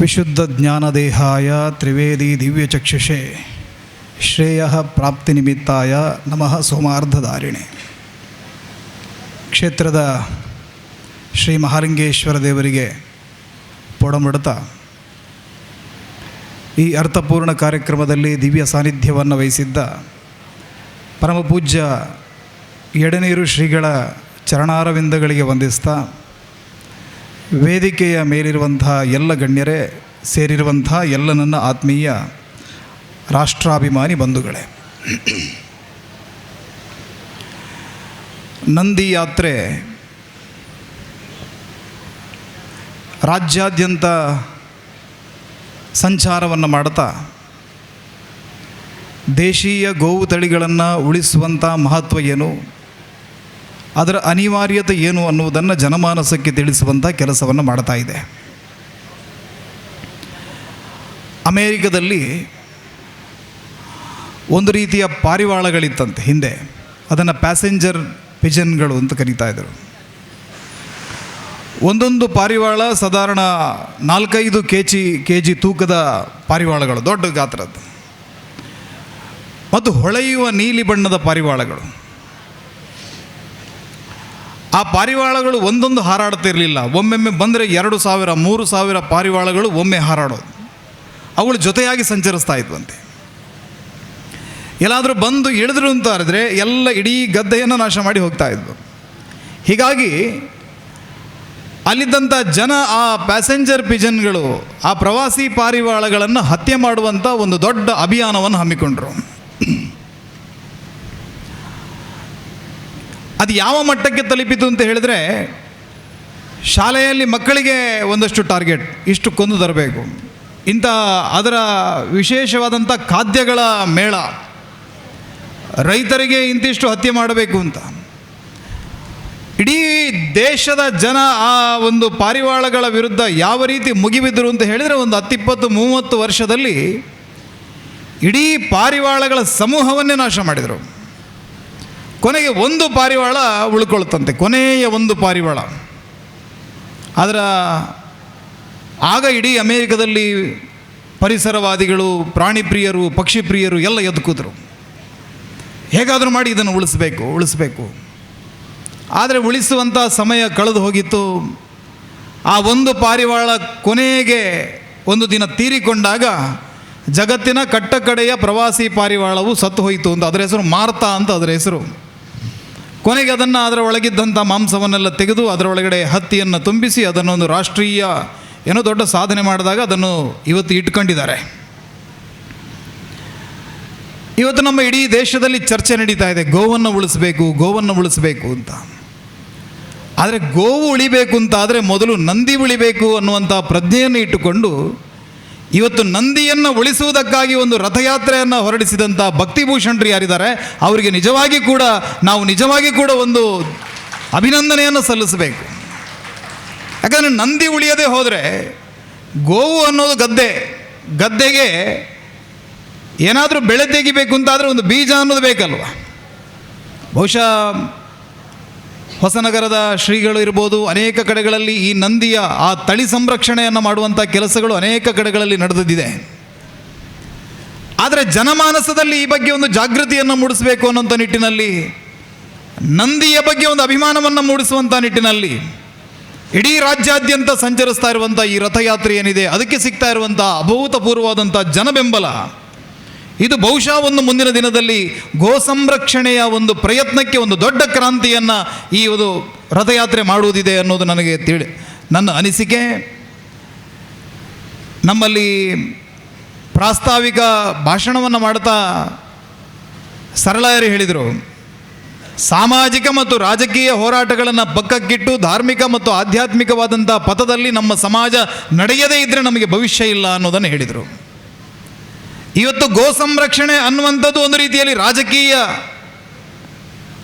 ವಿಶುದ್ಧ ಜ್ಞಾನದೇಹಾಯ ತ್ರಿವೇದಿ ದಿವ್ಯಚಕ್ಷುಷೆ ಶ್ರೇಯ ಪ್ರಾಪ್ತಿ ನಿಮಿತ್ತಾಯ ನಮಃ ಸೋಮಾರ್ಧಧಾರಿಣೆ. ಕ್ಷೇತ್ರದ ಶ್ರೀ ಮಹಾಲಿಂಗೇಶ್ವರ ದೇವರಿಗೆ ಪೊಡಮಡತ. ಈ ಅರ್ಥಪೂರ್ಣ ಕಾರ್ಯಕ್ರಮದಲ್ಲಿ ದಿವ್ಯ ಸಾನ್ನಿಧ್ಯವನ್ನು ವಹಿಸಿದ್ದ ಪರಮಪೂಜ್ಯ ಎಡನೀರು ಶ್ರೀಗಳ ಚರಣಾರವಿಂದಗಳಿಗೆ ವಂದಿಸ್ತಾ ವೇದಿಕೆಯ ಮೇಲಿರುವಂಥ ಎಲ್ಲ ಗಣ್ಯರೇ ಸೇರಿರುವಂಥ ಎಲ್ಲ ನನ್ನ ಆತ್ಮೀಯ ರಾಷ್ಟ್ರಾಭಿಮಾನಿ ಬಂಧುಗಳೇ. ನಂದಿ ಯಾತ್ರೆ ರಾಜ್ಯಾದ್ಯಂತ ಸಂಚಾರವನ್ನು ಮಾಡ್ತಾ ದೇಶೀಯ ಗೋವು ತಳಿಗಳನ್ನು ಉಳಿಸುವಂಥ ಮಹತ್ವ ಏನು? ಅದರ ಅನಿವಾರ್ಯತೆ ಏನು ಅನ್ನುವುದನ್ನು ಜನಮಾನಸಕ್ಕೆ ತಿಳಿಸುವಂಥ ಕೆಲಸವನ್ನು ಮಾಡ್ತಾ ಇದೆ. ಅಮೇರಿಕದಲ್ಲಿ ಒಂದು ರೀತಿಯ ಪಾರಿವಾಳಗಳಿತ್ತಂತೆ ಹಿಂದೆ. ಅದನ್ನು ಪ್ಯಾಸೆಂಜರ್ ಪಿಜನ್ಗಳು ಅಂತ ಕರೀತಾ ಇದ್ದರು ಒಂದೊಂದು ಪಾರಿವಾಳ ಸಾಧಾರಣ ನಾಲ್ಕೈದು ಕೆ ಜಿ ಕೆ ಜಿ ತೂಕದ ಪಾರಿವಾಳಗಳು, ದೊಡ್ಡ ಗಾತ್ರದ್ದು. ಮತ್ತು ಹೊಳೆಯುವ ನೀಲಿ ಬಣ್ಣದ ಪಾರಿವಾಳಗಳು. ಆ ಪಾರಿವಾಳಗಳು ಒಂದೊಂದು ಹಾರಾಡ್ತಿರಲಿಲ್ಲ. ಒಮ್ಮೆಮ್ಮೆ ಬಂದರೆ ಎರಡು ಸಾವಿರ, ಮೂರು ಸಾವಿರ ಪಾರಿವಾಳಗಳು ಒಮ್ಮೆ ಹಾರಾಡೋದು. ಅವುಗಳು ಜೊತೆಯಾಗಿ ಸಂಚರಿಸ್ತಾ ಇದ್ವಂತೆ. ಎಲ್ಲಾದರೂ ಬಂದು ಇಳಿದ್ರು ಅಂತ ಹೇಳಿದ್ರೆ ಎಲ್ಲ ಇಡೀ ಗದ್ದೆಯನ್ನು ನಾಶ ಮಾಡಿ ಹೋಗ್ತಾ ಇದ್ವು. ಹೀಗಾಗಿ ಅಲ್ಲಿದ್ದಂಥ ಜನ, ಆ ಪ್ಯಾಸೆಂಜರ್ ಪಿಜನ್ಗಳು ಆ ಪ್ರವಾಸಿ ಪಾರಿವಾಳಗಳನ್ನು ಹತ್ಯೆ ಮಾಡುವಂಥ ಒಂದು ದೊಡ್ಡ ಅಭಿಯಾನವನ್ನು ಹಮ್ಮಿಕೊಂಡ್ರು. ಅದು ಯಾವ ಮಟ್ಟಕ್ಕೆ ತಲುಪಿತು ಅಂತ ಹೇಳಿದ್ರೆ, ಶಾಲೆಯಲ್ಲಿ ಮಕ್ಕಳಿಗೆ ಒಂದಷ್ಟು ಟಾರ್ಗೆಟ್, ಇಷ್ಟು ಕೊಂದು ತರಬೇಕು. ಇಂಥ ಅದರ ವಿಶೇಷವಾದಂಥ ಖಾದ್ಯಗಳ ಮೇಳ, ರೈತರಿಗೆ ಇಂತಿಷ್ಟು ಹತ್ಯೆ ಮಾಡಬೇಕು ಅಂತ. ಇಡೀ ದೇಶದ ಜನ ಆ ಒಂದು ಪಾರಿವಾಳಗಳ ವಿರುದ್ಧ ಯಾವ ರೀತಿ ಮುಗಿಬಿದ್ದರು ಅಂತ ಹೇಳಿದರೆ ಒಂದು ಹತ್ತಿಪ್ಪತ್ತು, ಮೂವತ್ತು ವರ್ಷದಲ್ಲಿ ಇಡೀ ಪಾರಿವಾಳಗಳ ಸಮೂಹವನ್ನೇ ನಾಶ ಮಾಡಿದರು. ಕೊನೆಗೆ ಒಂದು ಪಾರಿವಾಳ ಉಳ್ಕೊಳ್ತಂತೆ ಕೊನೆಯ ಒಂದು ಪಾರಿವಾಳ. ಅದರ ಆಗ ಇಡೀ ಅಮೇರಿಕದಲ್ಲಿ ಪರಿಸರವಾದಿಗಳು ಪ್ರಾಣಿ ಪ್ರಿಯರು ಪಕ್ಷಿ ಪ್ರಿಯರು ಎಲ್ಲ ಎದ್ದು ಹೇಗಾದರೂ ಮಾಡಿ ಇದನ್ನು ಉಳಿಸ್ಬೇಕು ಉಳಿಸ್ಬೇಕು. ಆದರೆ ಉಳಿಸುವಂಥ ಸಮಯ ಕಳೆದು ಹೋಗಿತ್ತು. ಆ ಒಂದು ಪಾರಿವಾಳ ಕೊನೆಗೆ ಒಂದು ದಿನ ತೀರಿಕೊಂಡಾಗ ಜಗತ್ತಿನ ಕಟ್ಟಕಡೆಯ ಪ್ರವಾಸಿ ಪಾರಿವಾಳವು ಸತ್ತು ಹೋಯಿತು ಅಂತ, ಅದರ ಹೆಸರು ಮಾರ್ತಾ ಅಂತ ಅದರ ಹೆಸರು. ಕೊನೆಗೆ ಅದನ್ನು ಅದರ ಒಳಗಿದ್ದಂಥ ಮಾಂಸವನ್ನೆಲ್ಲ ತೆಗೆದು ಅದರೊಳಗಡೆ ಹತ್ತಿಯನ್ನು ತುಂಬಿಸಿ ಅದನ್ನೊಂದು ರಾಷ್ಟ್ರೀಯ ಏನೋ ದೊಡ್ಡ ಸಾಧನೆ ಮಾಡಿದಾಗ ಅದನ್ನು ಇವತ್ತು ಇಟ್ಕೊಂಡಿದ್ದಾರೆ. ಇವತ್ತು ನಮ್ಮ ಇಡೀ ದೇಶದಲ್ಲಿ ಚರ್ಚೆ ನಡೀತಾ ಇದೆ, ಗೋವನ್ನು ಉಳಿಸಬೇಕು ಗೋವನ್ನು ಉಳಿಸಬೇಕು ಅಂತ. ಆದರೆ ಗೋವು ಉಳಿಬೇಕು ಅಂತ ಆದರೆ ಮೊದಲು ನಂದಿ ಉಳಿಬೇಕು ಅನ್ನುವಂಥ ಪ್ರಜ್ಞೆಯನ್ನು ಇಟ್ಟುಕೊಂಡು ಇವತ್ತು ನಂದಿಯನ್ನು ಉಳಿಸುವುದಕ್ಕಾಗಿ ಒಂದು ರಥಯಾತ್ರೆಯನ್ನು ಹೊರಡಿಸಿದಂಥ ಭಕ್ತಿಭೂಷಣರು ಯಾರಿದ್ದಾರೆ, ಅವರಿಗೆ ನಿಜವಾಗಿ ಕೂಡ ನಾವು ನಿಜವಾಗಿ ಕೂಡ ಒಂದು ಅಭಿನಂದನೆಯನ್ನು ಸಲ್ಲಿಸಬೇಕು. ಯಾಕಂದರೆ ನಂದಿ ಉಳಿಯದೆ ಹೋದರೆ ಗೋವು ಅನ್ನೋದು ಗದ್ದೆ, ಗದ್ದೆಗೆ ಏನಾದರೂ ಬೆಳೆ ತೆಗಿಬೇಕು ಅಂತಾದರೆ ಒಂದು ಬೀಜ ಅನ್ನೋದು ಬೇಕಲ್ವ? ಬಹುಶಃ ಹೊಸನಗರದ ಶ್ರೀಗಳು ಇರ್ಬೋದು, ಅನೇಕ ಕಡೆಗಳಲ್ಲಿ ಈ ನಂದಿಯ ಆ ತಳಿ ಸಂರಕ್ಷಣೆಯನ್ನು ಮಾಡುವಂಥ ಕೆಲಸಗಳು ಅನೇಕ ಕಡೆಗಳಲ್ಲಿ ನಡೆದಿದೆ. ಆದರೆ ಜನಮಾನಸದಲ್ಲಿ ಈ ಬಗ್ಗೆ ಒಂದು ಜಾಗೃತಿಯನ್ನು ಮೂಡಿಸಬೇಕು ಅನ್ನೋಂಥ ನಿಟ್ಟಿನಲ್ಲಿ, ನಂದಿಯ ಬಗ್ಗೆ ಒಂದು ಅಭಿಮಾನವನ್ನು ಮೂಡಿಸುವಂಥ ನಿಟ್ಟಿನಲ್ಲಿ, ಇಡೀ ರಾಜ್ಯಾದ್ಯಂತ ಸಂಚರಿಸ್ತಾ ಇರುವಂಥ ಈ ರಥಯಾತ್ರೆ ಏನಿದೆ, ಅದಕ್ಕೆ ಸಿಗ್ತಾ ಇರುವಂಥ ಅಭೂತಪೂರ್ವವಾದಂಥ ಜನಬೆಂಬಲ. ಇದು ಬಹುಶಃ ಒಂದು ಮುಂದಿನ ದಿನದಲ್ಲಿ ಗೋ ಸಂರಕ್ಷಣೆಯ ಒಂದು ಪ್ರಯತ್ನಕ್ಕೆ ಒಂದು ದೊಡ್ಡ ಕ್ರಾಂತಿಯನ್ನು ಈ ಒಂದು ರಥಯಾತ್ರೆ ಮಾಡುವುದಿದೆ ಅನ್ನೋದು ನನಗೆ ತಿಳಿ ನನ್ನ ಅನಿಸಿಕೆ. ನಮ್ಮಲ್ಲಿ ಪ್ರಾಸ್ತಾವಿಕ ಭಾಷಣವನ್ನು ಮಾಡ್ತಾ ಸರಳಾಯರು ಹೇಳಿದರು, ಸಾಮಾಜಿಕ ಮತ್ತು ರಾಜಕೀಯ ಹೋರಾಟಗಳನ್ನು ಪಕ್ಕಕ್ಕಿಟ್ಟು ಧಾರ್ಮಿಕ ಮತ್ತು ಆಧ್ಯಾತ್ಮಿಕವಾದಂಥ ಪಥದಲ್ಲಿ ನಮ್ಮ ಸಮಾಜ ನಡೆಯದೇ ಇದ್ದರೆ ನಮಗೆ ಭವಿಷ್ಯ ಇಲ್ಲ ಅನ್ನೋದನ್ನು ಹೇಳಿದರು. ಇವತ್ತು ಗೋ ಸಂರಕ್ಷಣೆ ಅನ್ನುವಂಥದ್ದು ಒಂದು ರೀತಿಯಲ್ಲಿ ರಾಜಕೀಯ.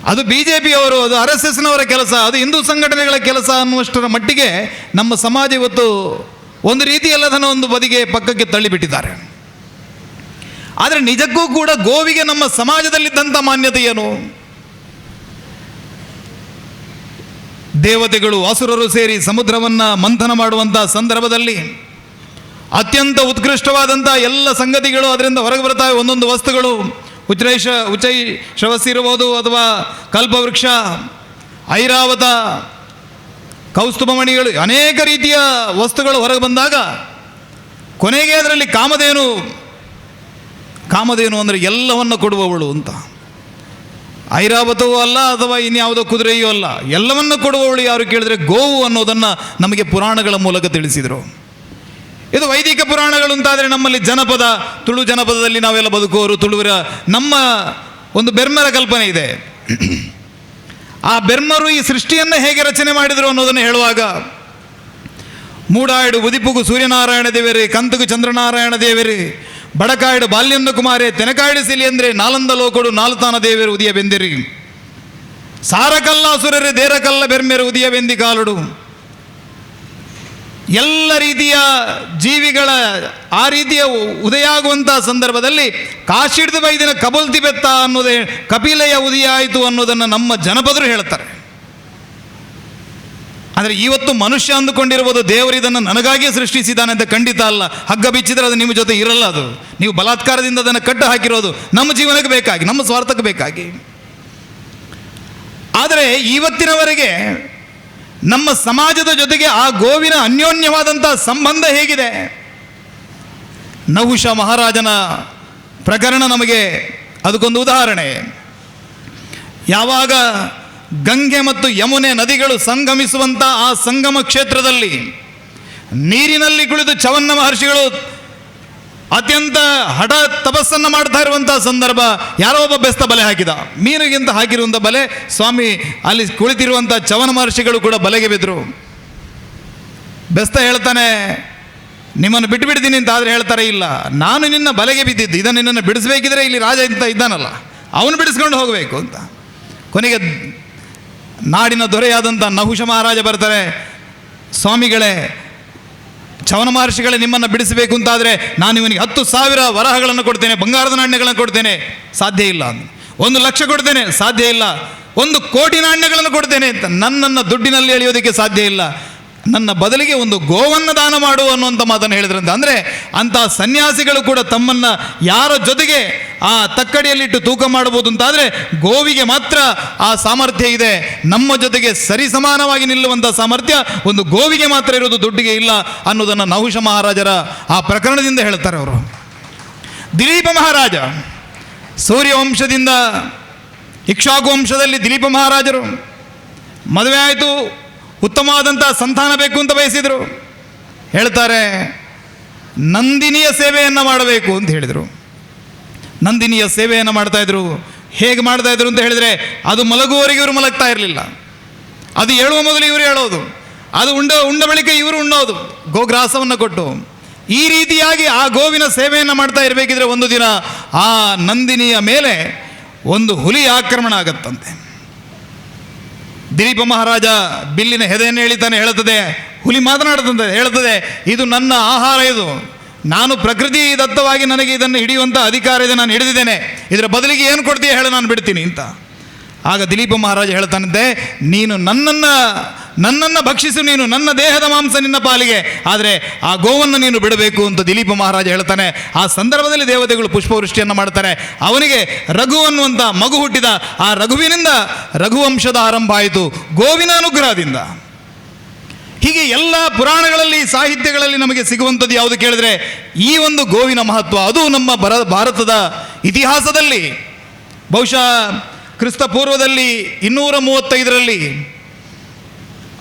ಅದು ಬಿ ಜೆ ಪಿಯವರು ಅದು ಆರ್ ಎಸ್ ಎಸ್ನವರ ಕೆಲಸ, ಅದು ಹಿಂದೂ ಸಂಘಟನೆಗಳ ಕೆಲಸ ಅನ್ನುವಷ್ಟರ ಮಟ್ಟಿಗೆ ನಮ್ಮ ಸಮಾಜ ಇವತ್ತು ಒಂದು ರೀತಿಯಲ್ಲಿ ಅದನ್ನು ಒಂದು ಬದಿಗೆ ಪಕ್ಕಕ್ಕೆ ತಳ್ಳಿಬಿಟ್ಟಿದ್ದಾರೆ. ಆದರೆ ನಿಜಕ್ಕೂ ಕೂಡ ಗೋವಿಗೆ ನಮ್ಮ ಸಮಾಜದಲ್ಲಿದ್ದಂಥ ಮಾನ್ಯತೆ ಏನು? ದೇವತೆಗಳು, ಅಸುರರು ಸೇರಿ ಸಮುದ್ರವನ್ನು ಮಂಥನ ಮಾಡುವಂಥ ಸಂದರ್ಭದಲ್ಲಿ ಅತ್ಯಂತ ಉತ್ಕೃಷ್ಟವಾದಂಥ ಎಲ್ಲ ಸಂಗತಿಗಳು ಅದರಿಂದ ಹೊರಗೆ ಬರ್ತವೆ ಒಂದೊಂದು ವಸ್ತುಗಳು ಉಚ್ಚೈಷ ಉಚ್ಚೈ ಶ್ರವಸ್ ಅಥವಾ ಕಲ್ಪವೃಕ್ಷ, ಐರಾವತ, ಕೌಸ್ತುಭಮಣಿಗಳು, ಅನೇಕ ರೀತಿಯ ವಸ್ತುಗಳು ಹೊರಗೆ ಬಂದಾಗ ಕೊನೆಗೆ ಅದರಲ್ಲಿ ಕಾಮಧೇನು ಕಾಮಧೇನು ಅಂದರೆ ಎಲ್ಲವನ್ನು ಕೊಡುವವಳು ಅಂತ. ಐರಾವತವೂ ಅಲ್ಲ ಅಥವಾ ಇನ್ಯಾವುದೋ ಕುದುರೆಯೂ ಅಲ್ಲ, ಎಲ್ಲವನ್ನು ಕೊಡುವವಳು ಯಾರು ಕೇಳಿದರೆ ಗೋವು ಅನ್ನೋದನ್ನು ನಮಗೆ ಪುರಾಣಗಳ ಮೂಲಕ ತಿಳಿಸಿದರು. ಇದು ವೈದಿಕ ಪುರಾಣಗಳು ಅಂತಾದರೆ ನಮ್ಮಲ್ಲಿ ಜನಪದ, ತುಳು ಜನಪದದಲ್ಲಿ ನಾವೆಲ್ಲ ಬದುಕುವರು ತುಳುವರ ನಮ್ಮ ಒಂದು ಬೆರ್ಮರ ಕಲ್ಪನೆ ಇದೆ. ಆ ಬೆರ್ಮರು ಈ ಸೃಷ್ಟಿಯನ್ನು ಹೇಗೆ ರಚನೆ ಮಾಡಿದರು ಅನ್ನೋದನ್ನು ಹೇಳುವಾಗ ಮೂಡಾಯಡು ಉದಿಪುಗು ಸೂರ್ಯನಾರಾಯಣ ದೇವರಿ, ಕಂತುಗು ಚಂದ್ರನಾರಾಯಣ ದೇವರಿ ಬಡಕಾಯಡು ಬಾಲ್ಯಂದ ಕುಮಾರೇ ತೆನಕಾಯಡು ಸಿಲಿ ಅಂದರೆ ನಾಲಂದ ಲೋಕಡು ನಾಲ್ತಾನ ದೇವರು ಉದಿಯ ಬೆಂದಿರಿ. ಸಾರಕಲ್ಲ ಸುರರೆ ದೇರಕಲ್ಲ ಬೆರ್ಮೆರು ಉದಿಯ ಬೆಂದಿ ಕಾಲುಡು. ಎಲ್ಲ ರೀತಿಯ ಜೀವಿಗಳ ಆ ರೀತಿಯ ಉದಯ ಸಂದರ್ಭದಲ್ಲಿ ಕಾಶಿಡ್ದು ಬೈದಿನ ಕಬಲ್ತಿ ಬೆತ್ತ ಅನ್ನೋದೇ ಕಪಿಲೆಯ ಉದಯ ಆಯಿತು ಅನ್ನೋದನ್ನು ನಮ್ಮ ಜನಪದರು ಹೇಳ್ತಾರೆ. ಆದರೆ ಇವತ್ತು ಮನುಷ್ಯ ಅಂದುಕೊಂಡಿರ್ಬೋದು ದೇವರು ಇದನ್ನು ನನಗಾಗಿಯೇ ಸೃಷ್ಟಿಸಿದ್ದಾನೆ ಅಂತ ಖಂಡಿತ ಅಲ್ಲ. ಹಗ್ಗ ಬಿಚ್ಚಿದ್ರೆ ಅದು ನಿಮ್ಮ ಜೊತೆ ಇರಲ್ಲ ಅದು. ನೀವು ಬಲಾತ್ಕಾರದಿಂದ ಅದನ್ನು ಕಟ್ಟು ಹಾಕಿರೋದು ನಮ್ಮ ಜೀವನಕ್ಕೆ ಬೇಕಾಗಿ, ನಮ್ಮ ಸ್ವಾರ್ಥಕ್ಕೆ ಬೇಕಾಗಿ. ಆದರೆ ಇವತ್ತಿನವರೆಗೆ ನಮ್ಮ ಸಮಾಜದ ಜೊತೆಗೆ ಆ ಗೋವಿನ ಅನ್ಯೋನ್ಯವಾದಂಥ ಸಂಬಂಧ ಹೇಗಿದೆ? ನಹುಷ ಮಹಾರಾಜನ ಪ್ರಕರಣ ನಮಗೆ ಅದಕ್ಕೊಂದು ಉದಾಹರಣೆ. ಯಾವಾಗ ಗಂಗೆ ಮತ್ತು ಯಮುನೆ ನದಿಗಳು ಸಂಗಮಿಸುವಂಥ ಆ ಸಂಗಮ ಕ್ಷೇತ್ರದಲ್ಲಿ ನೀರಿನಲ್ಲಿ ಕುಳಿತು ಚವನ್ನ ಮಹರ್ಷಿಗಳು ಅತ್ಯಂತ ಹಠ ತಪಸ್ಸನ್ನು ಮಾಡ್ತಾ ಇರುವಂಥ ಸಂದರ್ಭ ಯಾರೋ ಒಬ್ಬ ಬೆಸ್ತ ಬಲೆ ಹಾಕಿದ. ಮೀನಿಗಿಂತ ಹಾಕಿರುವಂಥ ಬಲೆ, ಸ್ವಾಮಿ, ಅಲ್ಲಿ ಕುಳಿತಿರುವಂಥ ಚವನ ಮಹರ್ಷಿಗಳು ಕೂಡ ಬಲೆಗೆ ಬಿದ್ದರು ಬೆಸ್ತ ಹೇಳ್ತಾನೆ, ನಿಮ್ಮನ್ನು ಬಿಟ್ಟು ಬಿಡ್ತೀನಿ ಅಂತ ಆದರೆ ಹೇಳ್ತಾರೆ, ಇಲ್ಲ. ನಾನು ನಿನ್ನ ಬಲೆಗೆ ಬಿದ್ದಿದ್ದು, ಇದನ್ನು ನಿನ್ನನ್ನು ಬಿಡಿಸಬೇಕಿದ್ರೆ ಇಲ್ಲಿ ರಾಜ ಇಂತ ಇದ್ದಾನಲ್ಲ. ಅವನು ಬಿಡಿಸ್ಕೊಂಡು ಹೋಗಬೇಕು ಅಂತ. ಕೊನೆಗೆ ನಾಡಿನ ದೊರೆಯಾದಂಥ ನಹುಷ ಮಹಾರಾಜ ಬರ್ತಾರೆ, ಸ್ವಾಮಿಗಳೇ ಚವನ ಮಹರ್ಷಿಗಳೇ ನಿಮ್ಮನ್ನು ಬಿಡಿಸಬೇಕು ಅಂತಾದರೆ ನಾನು ಇವನಿಗೆ ಹತ್ತು ಸಾವಿರ ವರಹಗಳನ್ನು ಕೊಡ್ತೇನೆ, ಬಂಗಾರದ ನಾಣ್ಯಗಳನ್ನು ಕೊಡ್ತೇನೆ. ಸಾಧ್ಯ ಇಲ್ಲ. ಒಂದು ಲಕ್ಷ ಕೊಡ್ತೇನೆ, ಸಾಧ್ಯ ಇಲ್ಲ. ಒಂದು ಕೋಟಿ ನಾಣ್ಯಗಳನ್ನು ಕೊಡ್ತೇನೆ ಅಂತ ನನ್ನನ್ನು ದುಡ್ಡಿನಲ್ಲಿ ಎಳೆಯೋದಕ್ಕೆ ಸಾಧ್ಯ ಇಲ್ಲ. ನನ್ನ ಬದಲಿಗೆ ಒಂದು ಗೋವನ್ನು ದಾನ ಮಾಡು ಅನ್ನುವಂಥ ಮಾತನ್ನು ಹೇಳಿದ್ರಂತೆ. ಅಂದರೆ ಅಂಥ ಸನ್ಯಾಸಿಗಳು ಕೂಡ ತಮ್ಮನ್ನು ಯಾರ ಜೊತೆಗೆ ಆ ತಕ್ಕಡಿಯಲ್ಲಿಟ್ಟು ತೂಕ ಮಾಡಬಹುದು ಅಂತಾದರೆ ಗೋವಿಗೆ ಮಾತ್ರ ಆ ಸಾಮರ್ಥ್ಯ ಇದೆ. ನಮ್ಮ ಜೊತೆಗೆ ಸರಿಸಮಾನವಾಗಿ ನಿಲ್ಲುವಂಥ ಸಾಮರ್ಥ್ಯ ಒಂದು ಗೋವಿಗೆ ಮಾತ್ರ ಇರೋದು ದುಡ್ಡಿಗೆ ಇಲ್ಲ ಅನ್ನೋದನ್ನು ನಹುಷ ಮಹಾರಾಜರ ಆ ಪ್ರಕರಣದಿಂದ ಹೇಳ್ತಾರೆ ಅವರು. ದಿಲೀಪ ಮಹಾರಾಜ ಸೂರ್ಯವಂಶದಿಂದ ಇಕ್ಷಾಕು ವಂಶದಲ್ಲಿ ದಿಲೀಪ ಮಹಾರಾಜರು ಮದುವೆ ಆಯಿತು. ಉತ್ತಮವಾದಂಥ ಸಂತಾನ ಬೇಕು ಅಂತ ಬಯಸಿದರು. ಹೇಳ್ತಾರೆ, ನಂದಿನಿಯ ಸೇವೆಯನ್ನು ಮಾಡಬೇಕು ಅಂತ ಹೇಳಿದರು. ನಂದಿನಿಯ ಸೇವೆಯನ್ನು ಮಾಡ್ತಾಯಿದ್ರು ಹೇಗೆ ಮಾಡ್ತಾಯಿದ್ರು ಅಂತ ಹೇಳಿದರೆ, ಅದು ಮಲಗುವವರೆಗೆ ಇವರು ಮಲಗ್ತಾ ಇರಲಿಲ್ಲ. ಅದು ಹೇಳುವ ಮೊದಲು ಇವರು ಹೇಳೋದು. ಅದು ಉಂಡ ಉಂಡ ಬಳಿಕ ಇವರು ಉಣ್ಣೋದು, ಗೋಗ್ರಾಸವನ್ನು ಕೊಟ್ಟು. ಈ ರೀತಿಯಾಗಿ ಆ ಗೋವಿನ ಸೇವೆಯನ್ನು ಮಾಡ್ತಾ ಇರಬೇಕಿದ್ರೆ ಒಂದು ದಿನ ಆ ನಂದಿನಿಯ ಮೇಲೆ ಒಂದು ಹುಲಿ ಆಕ್ರಮಣ ಆಗತ್ತಂತೆ. ದಿಲೀಪ ಮಹಾರಾಜ ಬಿಲ್ಲಿನ ಹೆದೆಯನ್ನು ಎಳಿತಾನೆ ಹೇಳುತ್ತದೆ, ಹುಲಿ ಮಾತನಾಡುತ್ತದೆ, ಹೇಳುತ್ತದೆ, ಇದು ನನ್ನ ಆಹಾರ ಇದು. ನಾನು ಪ್ರಕೃತಿ ದತ್ತವಾಗಿ ನನಗೆ ಇದನ್ನು ಹಿಡಿಯುವಂಥ ಅಧಿಕಾರ ಇದೆ, ನಾನು ಹಿಡಿದಿದ್ದೇನೆ. ಇದರ ಬದಲಿಗೆ ಏನು ಕೊಡ್ತೀಯ ಹೇಳು, ನಾನು ಬಿಡ್ತೀನಿ ಅಂತ. ಆಗ ದಿಲೀಪ ಮಹಾರಾಜ ಹೇಳ್ತಾನಂತೆ, ನೀನು ನನ್ನನ್ನು ನನ್ನನ್ನು ಭಕ್ಷಿಸು, ನೀನು ನನ್ನ ದೇಹದ ಮಾಂಸ ನಿನ್ನ ಪಾಲಿಗೆ, ಆದರೆ ಆ ಗೋವನ್ನು ನೀನು ಬಿಡಬೇಕು ಅಂತ ದಿಲೀಪ ಮಹಾರಾಜ ಹೇಳ್ತಾನೆ. ಆ ಸಂದರ್ಭದಲ್ಲಿ ದೇವತೆಗಳು ಪುಷ್ಪವೃಷ್ಟಿಯನ್ನು ಮಾಡ್ತಾರೆ. ಅವನಿಗೆ ರಘು ಅನ್ನುವಂಥ ಮಗು ಹುಟ್ಟಿದ, ಆ ರಘುವಿನಿಂದ ರಘುವಂಶದ ಆರಂಭ ಆಯಿತು, ಗೋವಿನ ಅನುಗ್ರಹದಿಂದ. ಹೀಗೆ ಎಲ್ಲ ಪುರಾಣಗಳಲ್ಲಿ, ಸಾಹಿತ್ಯಗಳಲ್ಲಿ ನಮಗೆ ಸಿಗುವಂಥದ್ದು ಯಾವುದು ಕೇಳಿದ್ರೆ, ಈ ಒಂದು ಗೋವಿನ ಮಹತ್ವ, ಅದು ನಮ್ಮ ಭಾರತದ ಇತಿಹಾಸದಲ್ಲಿ. ಬಹುಶಃ ಕ್ರಿಸ್ತ ಪೂರ್ವದಲ್ಲಿ ಇನ್ನೂರ ಮೂವತ್ತೈದರಲ್ಲಿ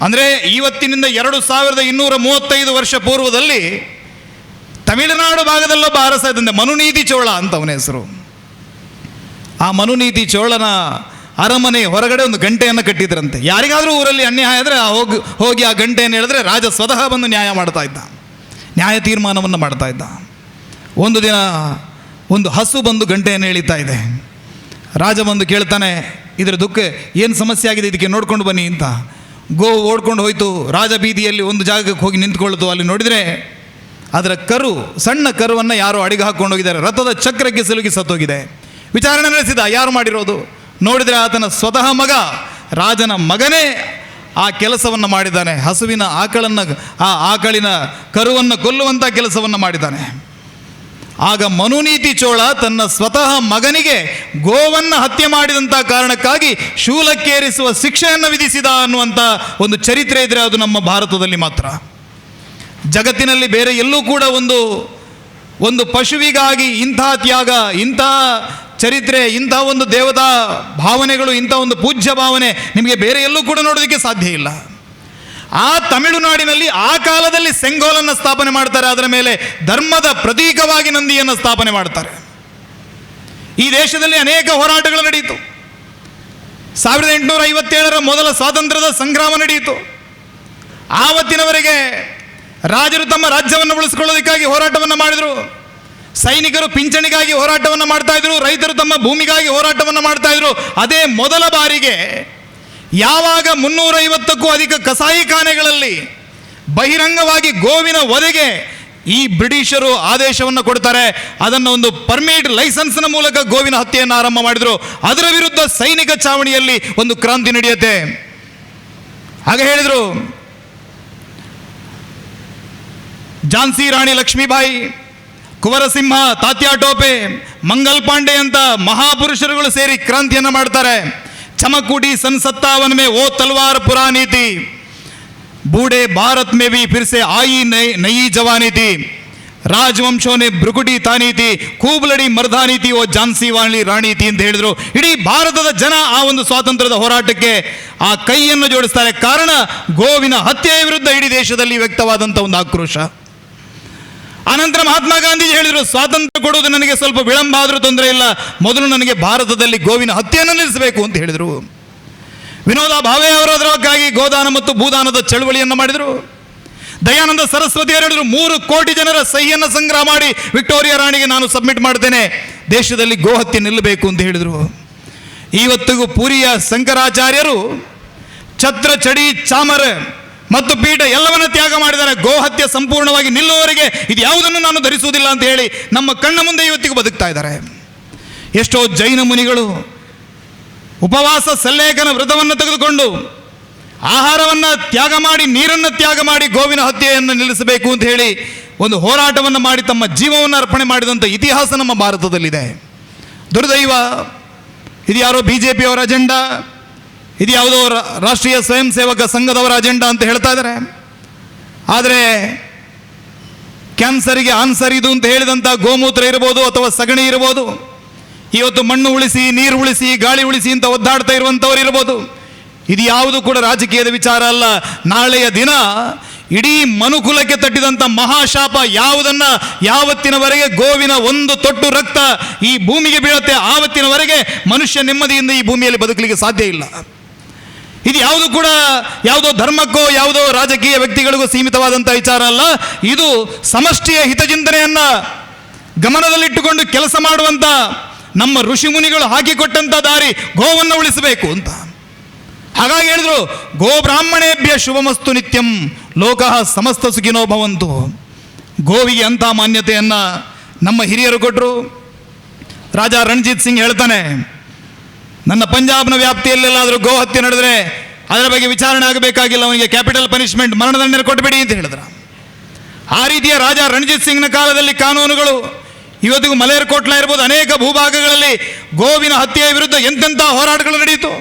ಅಂದರೆ ಇವತ್ತಿನಿಂದ ಎರಡು ಸಾವಿರದ ಇನ್ನೂರ ಮೂವತ್ತೈದು ವರ್ಷ ಪೂರ್ವದಲ್ಲಿ ತಮಿಳುನಾಡು ಭಾಗದಲ್ಲೊಬ್ಬ ಅರಸ ಇದ್ದಂತೆ ಮನುನೀತಿ ಚೋಳ ಅಂತ ಅವನ ಹೆಸರು. ಆ ಮನುನೀತಿ ಚೋಳನ ಅರಮನೆ ಹೊರಗಡೆ ಒಂದು ಗಂಟೆಯನ್ನು ಕಟ್ಟಿದ್ರಂತೆ. ಯಾರಿಗಾದರೂ ಊರಲ್ಲಿ ಅನ್ಯಾಯ ಆದರೆ ಹೋಗಿ ಹೋಗಿ ಆ ಗಂಟೆಯನ್ನು ಹೇಳಿದ್ರೆ ರಾಜ ಸ್ವತಃ ಬಂದು ನ್ಯಾಯ ಮಾಡ್ತಾ ಇದ್ದ. ನ್ಯಾಯ ತೀರ್ಮಾನವನ್ನು ಮಾಡ್ತಾ ಇದ್ದ. ಒಂದು ದಿನ ಒಂದು ಹಸು ಬಂದು ಗಂಟೆಯನ್ನು ಎಳಿತಾ ಇದೆ. ರಾಜ ಬಂದು ಕೇಳ್ತಾನೆ, ಇದರ ದುಃಖ ಏನು ಸಮಸ್ಯೆ ಆಗಿದೆ ಇದಕ್ಕೆ ನೋಡ್ಕೊಂಡು ಬನ್ನಿ ಅಂತ. ಗೋ ಓಡ್ಕೊಂಡು ಹೋಯಿತು, ರಾಜ ಬೀದಿಯಲ್ಲಿ ಒಂದು ಜಾಗಕ್ಕೆ ಹೋಗಿ ನಿಂತ್ಕೊಳ್ತು. ಅಲ್ಲಿ ನೋಡಿದರೆ ಅದರ ಕರು, ಸಣ್ಣ ಕರುವನ್ನು ಯಾರೋ ಅಡಿಗೆ ಹಾಕ್ಕೊಂಡು ಹೋಗಿದ್ದಾರೆ. ರಥದ ಚಕ್ರಕ್ಕೆ ಸಿಲುಕಿ ಸತ್ತೋಗಿದೆ. ವಿಚಾರಣೆ ನಡೆಸಿದ, ಯಾರು ಮಾಡಿರೋದು? ನೋಡಿದರೆ ಆತನ ಸ್ವತಃ ಮಗ, ರಾಜನ ಮಗನೇ ಆ ಕೆಲಸವನ್ನು ಮಾಡಿದ್ದಾನೆ. ಹಸುವಿನ ಆಕಳನ್ನು, ಆ ಆಕಳಿನ ಕರುವನ್ನು ಕೊಲ್ಲುವಂಥ ಕೆಲಸವನ್ನು ಮಾಡಿದ್ದಾನೆ. ಆಗ ಮನುನೀತಿ ಚೋಳ ತನ್ನ ಸ್ವತಃ ಮಗನಿಗೆ ಗೋವನ್ನು ಹತ್ಯೆ ಮಾಡಿದಂಥ ಕಾರಣಕ್ಕಾಗಿ ಶೂಲಕ್ಕೇರಿಸುವ ಶಿಕ್ಷೆಯನ್ನು ವಿಧಿಸಿದ ಅನ್ನುವಂಥ ಒಂದು ಚರಿತ್ರೆ ಇದ್ದರೆ ಅದು ನಮ್ಮ ಭಾರತದಲ್ಲಿ ಮಾತ್ರ. ಜಗತ್ತಿನಲ್ಲಿ ಬೇರೆ ಎಲ್ಲೂ ಕೂಡ ಒಂದು ಒಂದು ಪಶುವಿಗಾಗಿ ಇಂಥ ತ್ಯಾಗ, ಇಂಥ ಚರಿತ್ರೆ, ಇಂಥ ಒಂದು ದೇವತಾ ಭಾವನೆಗಳು, ಇಂಥ ಒಂದು ಪೂಜ್ಯ ಭಾವನೆ ನಿಮಗೆ ಬೇರೆ ಎಲ್ಲೂ ಕೂಡ ನೋಡೋದಕ್ಕೆ ಸಾಧ್ಯ ಇಲ್ಲ. ಆ ತಮಿಳುನಾಡಿನಲ್ಲಿ ಆ ಕಾಲದಲ್ಲಿ ಸೆಂಗೋಲನ್ನು ಸ್ಥಾಪನೆ ಮಾಡ್ತಾರೆ. ಅದರ ಮೇಲೆ ಧರ್ಮದ ಪ್ರತೀಕವಾಗಿ ನಂದಿಯನ್ನು ಸ್ಥಾಪನೆ ಮಾಡ್ತಾರೆ. ಈ ದೇಶದಲ್ಲಿ ಅನೇಕ ಹೋರಾಟಗಳು ನಡೆಯಿತು. ಸಾವಿರದ ಎಂಟುನೂರ ಐವತ್ತೇಳರ ಮೊದಲ ಸ್ವಾತಂತ್ರ್ಯದ ಸಂಗ್ರಾಮ ನಡೆಯಿತು. ಆವತ್ತಿನವರೆಗೆ ರಾಜರು ತಮ್ಮ ರಾಜ್ಯವನ್ನು ಉಳಿಸ್ಕೊಳ್ಳೋದಕ್ಕಾಗಿ ಹೋರಾಟವನ್ನು ಮಾಡಿದರು. ಸೈನಿಕರು ಪಿಂಚಣಿಗಾಗಿ ಹೋರಾಟವನ್ನು ಮಾಡ್ತಾ ಇದ್ರು. ರೈತರು ತಮ್ಮ ಭೂಮಿಗಾಗಿ ಹೋರಾಟವನ್ನು ಮಾಡ್ತಾ ಇದ್ರು. ಅದೇ ಮೊದಲ ಬಾರಿಗೆ ಯಾವಾಗ ಮುನ್ನೂರೈವತ್ತಕ್ಕೂ ಅಧಿಕ ಕಸಾಯಿಖಾನೆಗಳಲ್ಲಿ ಬಹಿರಂಗವಾಗಿ ಗೋವಿನ ವಧೆಗೆ ಈ ಬ್ರಿಟಿಷರು ಆದೇಶವನ್ನು ಕೊಡ್ತಾರೆ. ಅದನ್ನು ಒಂದು ಪರ್ಮಿಟ್ ಲೈಸೆನ್ಸ್ನ ಮೂಲಕ ಗೋವಿನ ಹತ್ಯೆಯನ್ನು ಆರಂಭ ಮಾಡಿದರು. ಅದರ ವಿರುದ್ಧ ಸೈನಿಕ ಚಾವಣಿಯಲ್ಲಿ ಒಂದು ಕ್ರಾಂತಿ ನಡೆಯುತ್ತೆ. ಹಾಗೆ ಹೇಳಿದರು. ಝಾನ್ಸಿ ರಾಣಿ ಲಕ್ಷ್ಮೀಬಾಯಿ, ಕುವರಸಿಂಹ, ತಾತ್ಯಾ ಟೋಪೆ, ಮಂಗಲ್ ಪಾಂಡೆ ಅಂತ ಮಹಾಪುರುಷರುಗಳು ಸೇರಿ ಕ್ರಾಂತಿಯನ್ನು ಮಾಡ್ತಾರೆ. ಚಮಕುಡಿ ಸನ್ ಸತ್ತಾವನ್ ಮೇ ಓ ತಲ್ವಾರ್ ಪುರಾನೀತಿ बूढ़े भारत में भी फिर से आई नई नई जवानी थी ರಾಜವಂಶೋ ನೆ ಭೃಗುಟಿ ತಾನಿ ತಿ ಕೂಬ್ಲಡಿ ಮರ್ದಾನಿ ತಿ ಓ ಝಾನ್ಸಿ ವಾಣಿ ರಾಣಿ ತಿ ಅಂತ ಹೇಳಿದ್ರು ಇಡೀ ಭಾರತದ ಜನ ಆ ಒಂದು ಸ್ವಾತಂತ್ರ್ಯದ ಹೋರಾಟಕ್ಕೆ ಆ ಕೈಯನ್ನು ಜೋಡಿಸ್ತಾರೆ ಕಾರಣ ಗೋವಿನ ಹತ್ಯೆಯ ವಿರುದ್ಧ ಇಡೀ ದೇಶದಲ್ಲಿ ವ್ಯಕ್ತವಾದಂಥ ಒಂದು ಆಕ್ರೋಶ ಆನಂತರ ಮಹಾತ್ಮ ಗಾಂಧೀಜಿ ಹೇಳಿದರು, ಸ್ವಾತಂತ್ರ್ಯ ಕೊಡುವುದು ನನಗೆ ಸ್ವಲ್ಪ ವಿಳಂಬ ಆದರೂ ತೊಂದರೆ ಇಲ್ಲ, ಮೊದಲು ನನಗೆ ಭಾರತದಲ್ಲಿ ಗೋವಿನ ಹತ್ಯೆಯನ್ನು ನಿಲ್ಲಿಸಬೇಕು ಅಂತ ಹೇಳಿದರು. ವಿನೋದ ಭಾವೆ ಅವರು ಅದರಕ್ಕಾಗಿ ಗೋದಾನ ಮತ್ತು ಭೂದಾನದ ಚಳುವಳಿಯನ್ನು ಮಾಡಿದರು. ದಯಾನಂದ ಸರಸ್ವತಿ ಹೇಳಿದರು, ಮೂರು ಕೋಟಿ ಜನರ ಸಹಿಯನ್ನು ಸಂಗ್ರಹ ಮಾಡಿ ವಿಕ್ಟೋರಿಯಾ ರಾಣಿಗೆ ನಾನು ಸಬ್ಮಿಟ್ ಮಾಡ್ತೇನೆ, ದೇಶದಲ್ಲಿ ಗೋಹತ್ಯೆ ನಿಲ್ಲಬೇಕು ಅಂತ ಹೇಳಿದರು. ಇವತ್ತಿಗೂ ಪುರಿಯ ಶಂಕರಾಚಾರ್ಯರು ಛತ್ರ ಚಡಿ ಚಾಮರ ಮತ್ತು ಪೀಠ ಎಲ್ಲವನ್ನ ತ್ಯಾಗ ಮಾಡಿದರೆ ಗೋಹತ್ಯೆ ಸಂಪೂರ್ಣವಾಗಿ ನಿಲ್ಲುವವರೆಗೆ ಇದು ಯಾವುದನ್ನು ನಾನು ಧರಿಸುವುದಿಲ್ಲ ಅಂತ ಹೇಳಿ ನಮ್ಮ ಕಣ್ಣ ಮುಂದೆ ಇವತ್ತಿಗೂ ಬದುಕ್ತಾ ಇದ್ದಾರೆ. ಎಷ್ಟೋ ಜೈನ ಮುನಿಗಳು ಉಪವಾಸ ಸಲ್ಲೇಖನ ವ್ರತವನ್ನು ತೆಗೆದುಕೊಂಡು ಆಹಾರವನ್ನು ತ್ಯಾಗ ಮಾಡಿ ನೀರನ್ನು ತ್ಯಾಗ ಮಾಡಿ ಗೋವಿನ ಹತ್ಯೆಯನ್ನು ನಿಲ್ಲಿಸಬೇಕು ಅಂತ ಹೇಳಿ ಒಂದು ಹೋರಾಟವನ್ನು ಮಾಡಿ ತಮ್ಮ ಜೀವವನ್ನು ಅರ್ಪಣೆ ಮಾಡಿದಂಥ ಇತಿಹಾಸ ನಮ್ಮ ಭಾರತದಲ್ಲಿದೆ. ದುರ್ದೈವ, ಇದು ಯಾರೋ ಬಿ ಜೆ ಪಿಯವರ ಅಜೆಂಡಾ? ಇದು ಯಾವುದೋ ರಾಷ್ಟ್ರೀಯ ಸ್ವಯಂ ಸೇವಕ ಸಂಘದವರ ಅಜೆಂಡಾ ಅಂತ ಹೇಳ್ತಾ ಇದ್ದಾರೆ. ಆದರೆ ಕ್ಯಾನ್ಸರಿಗೆ ಆನ್ಸರ್ ಇದು ಅಂತ ಹೇಳಿದಂಥ ಗೋಮೂತ್ರ ಇರ್ಬೋದು ಅಥವಾ ಸಗಣಿ ಇರ್ಬೋದು, ಇವತ್ತು ಮಣ್ಣು ಉಳಿಸಿ, ನೀರು ಉಳಿಸಿ, ಗಾಳಿ ಉಳಿಸಿ ಅಂತ ಒದ್ದಾಡ್ತಾ ಇರುವಂಥವ್ರು ಇರ್ಬೋದು. ಇದು ಯಾವುದು ಕೂಡ ರಾಜಕೀಯದ ವಿಚಾರ ಅಲ್ಲ. ನಾಳೆಯ ದಿನ ಇಡೀ ಮನುಕುಲಕ್ಕೆ ತಟ್ಟಿದಂಥ ಮಹಾಶಾಪ ಯಾವುದನ್ನ ಯಾವತ್ತಿನವರೆಗೆ ಗೋವಿನ ಒಂದು ತೊಟ್ಟು ರಕ್ತ ಈ ಭೂಮಿಗೆ ಬೀಳುತ್ತೆ, ಆವತ್ತಿನವರೆಗೆ ಮನುಷ್ಯ ನೆಮ್ಮದಿಯಿಂದ ಈ ಭೂಮಿಯಲ್ಲಿ ಬದುಕಲಿಕ್ಕೆ ಸಾಧ್ಯ ಇಲ್ಲ. ಇದು ಯಾವುದು ಕೂಡ ಯಾವುದೋ ಧರ್ಮಕ್ಕೋ, ಯಾವುದೋ ರಾಜಕೀಯ ವ್ಯಕ್ತಿಗಳಿಗೂ ಸೀಮಿತವಾದಂಥ ವಿಚಾರ ಅಲ್ಲ. ಇದು ಸಮಷ್ಟಿಯ ಹಿತಚಿಂತನೆಯನ್ನು ಗಮನದಲ್ಲಿಟ್ಟುಕೊಂಡು ಕೆಲಸ ಮಾಡುವಂಥ ನಮ್ಮ ಋಷಿ ಮುನಿಗಳು ಹಾಕಿಕೊಟ್ಟಂಥ ದಾರಿ ಗೋವನ್ನು ಉಳಿಸಬೇಕು ಅಂತ. ಹಾಗಾಗಿ ಹೇಳಿದ್ರು, ಗೋ ಬ್ರಾಹ್ಮಣೇಭ್ಯ ಶುಭಮಸ್ತು ನಿತ್ಯಂ, ಲೋಕಃ ಸಮಸ್ತ ಸುಖಿನೋ ಭವಂತು. ಗೋವಿಗೆ ಅಂಥ ಮಾನ್ಯತೆಯನ್ನು ನಮ್ಮ ಹಿರಿಯರು ಕೊಟ್ಟರು ರಾಜ ರಣಜಿತ್ ಸಿಂಗ್ ಹೇಳ್ತಾನೆ ನನ್ನ ಪಂಜಾಬ್ನ ವ್ಯಾಪ್ತಿಯಲ್ಲೆಲ್ಲಾದರೂ ಗೋ ಹತ್ಯೆ ನಡೆದರೆ ಅದರ ಬಗ್ಗೆ ವಿಚಾರಣೆ ಆಗಬೇಕಾಗಿಲ್ಲ, ಅವನಿಗೆ ಕ್ಯಾಪಿಟಲ್ ಪನಿಷ್ಮೆಂಟ್ ಮರಣದಂಡನೆ ಕೊಟ್ಟಬೇಡಿ ಅಂತ ಹೇಳಿದ್ರ. ಆ ರೀತಿಯ ರಾಜ ರಣಜಿತ್ ಸಿಂಗ್ನ ಕಾಲದಲ್ಲಿ ಕಾನೂನುಗಳು, ಇವತ್ತಿಗೂ ಮಲೇರ್ಕೋಟ್ಲ ಇರ್ಬೋದು, ಅನೇಕ ಭೂಭಾಗಗಳಲ್ಲಿ ಗೋವಿನ ಹತ್ಯೆಯ ವಿರುದ್ಧ ಎಂತೆಂಥ ಹೋರಾಟಗಳು ನಡೆಯಿತು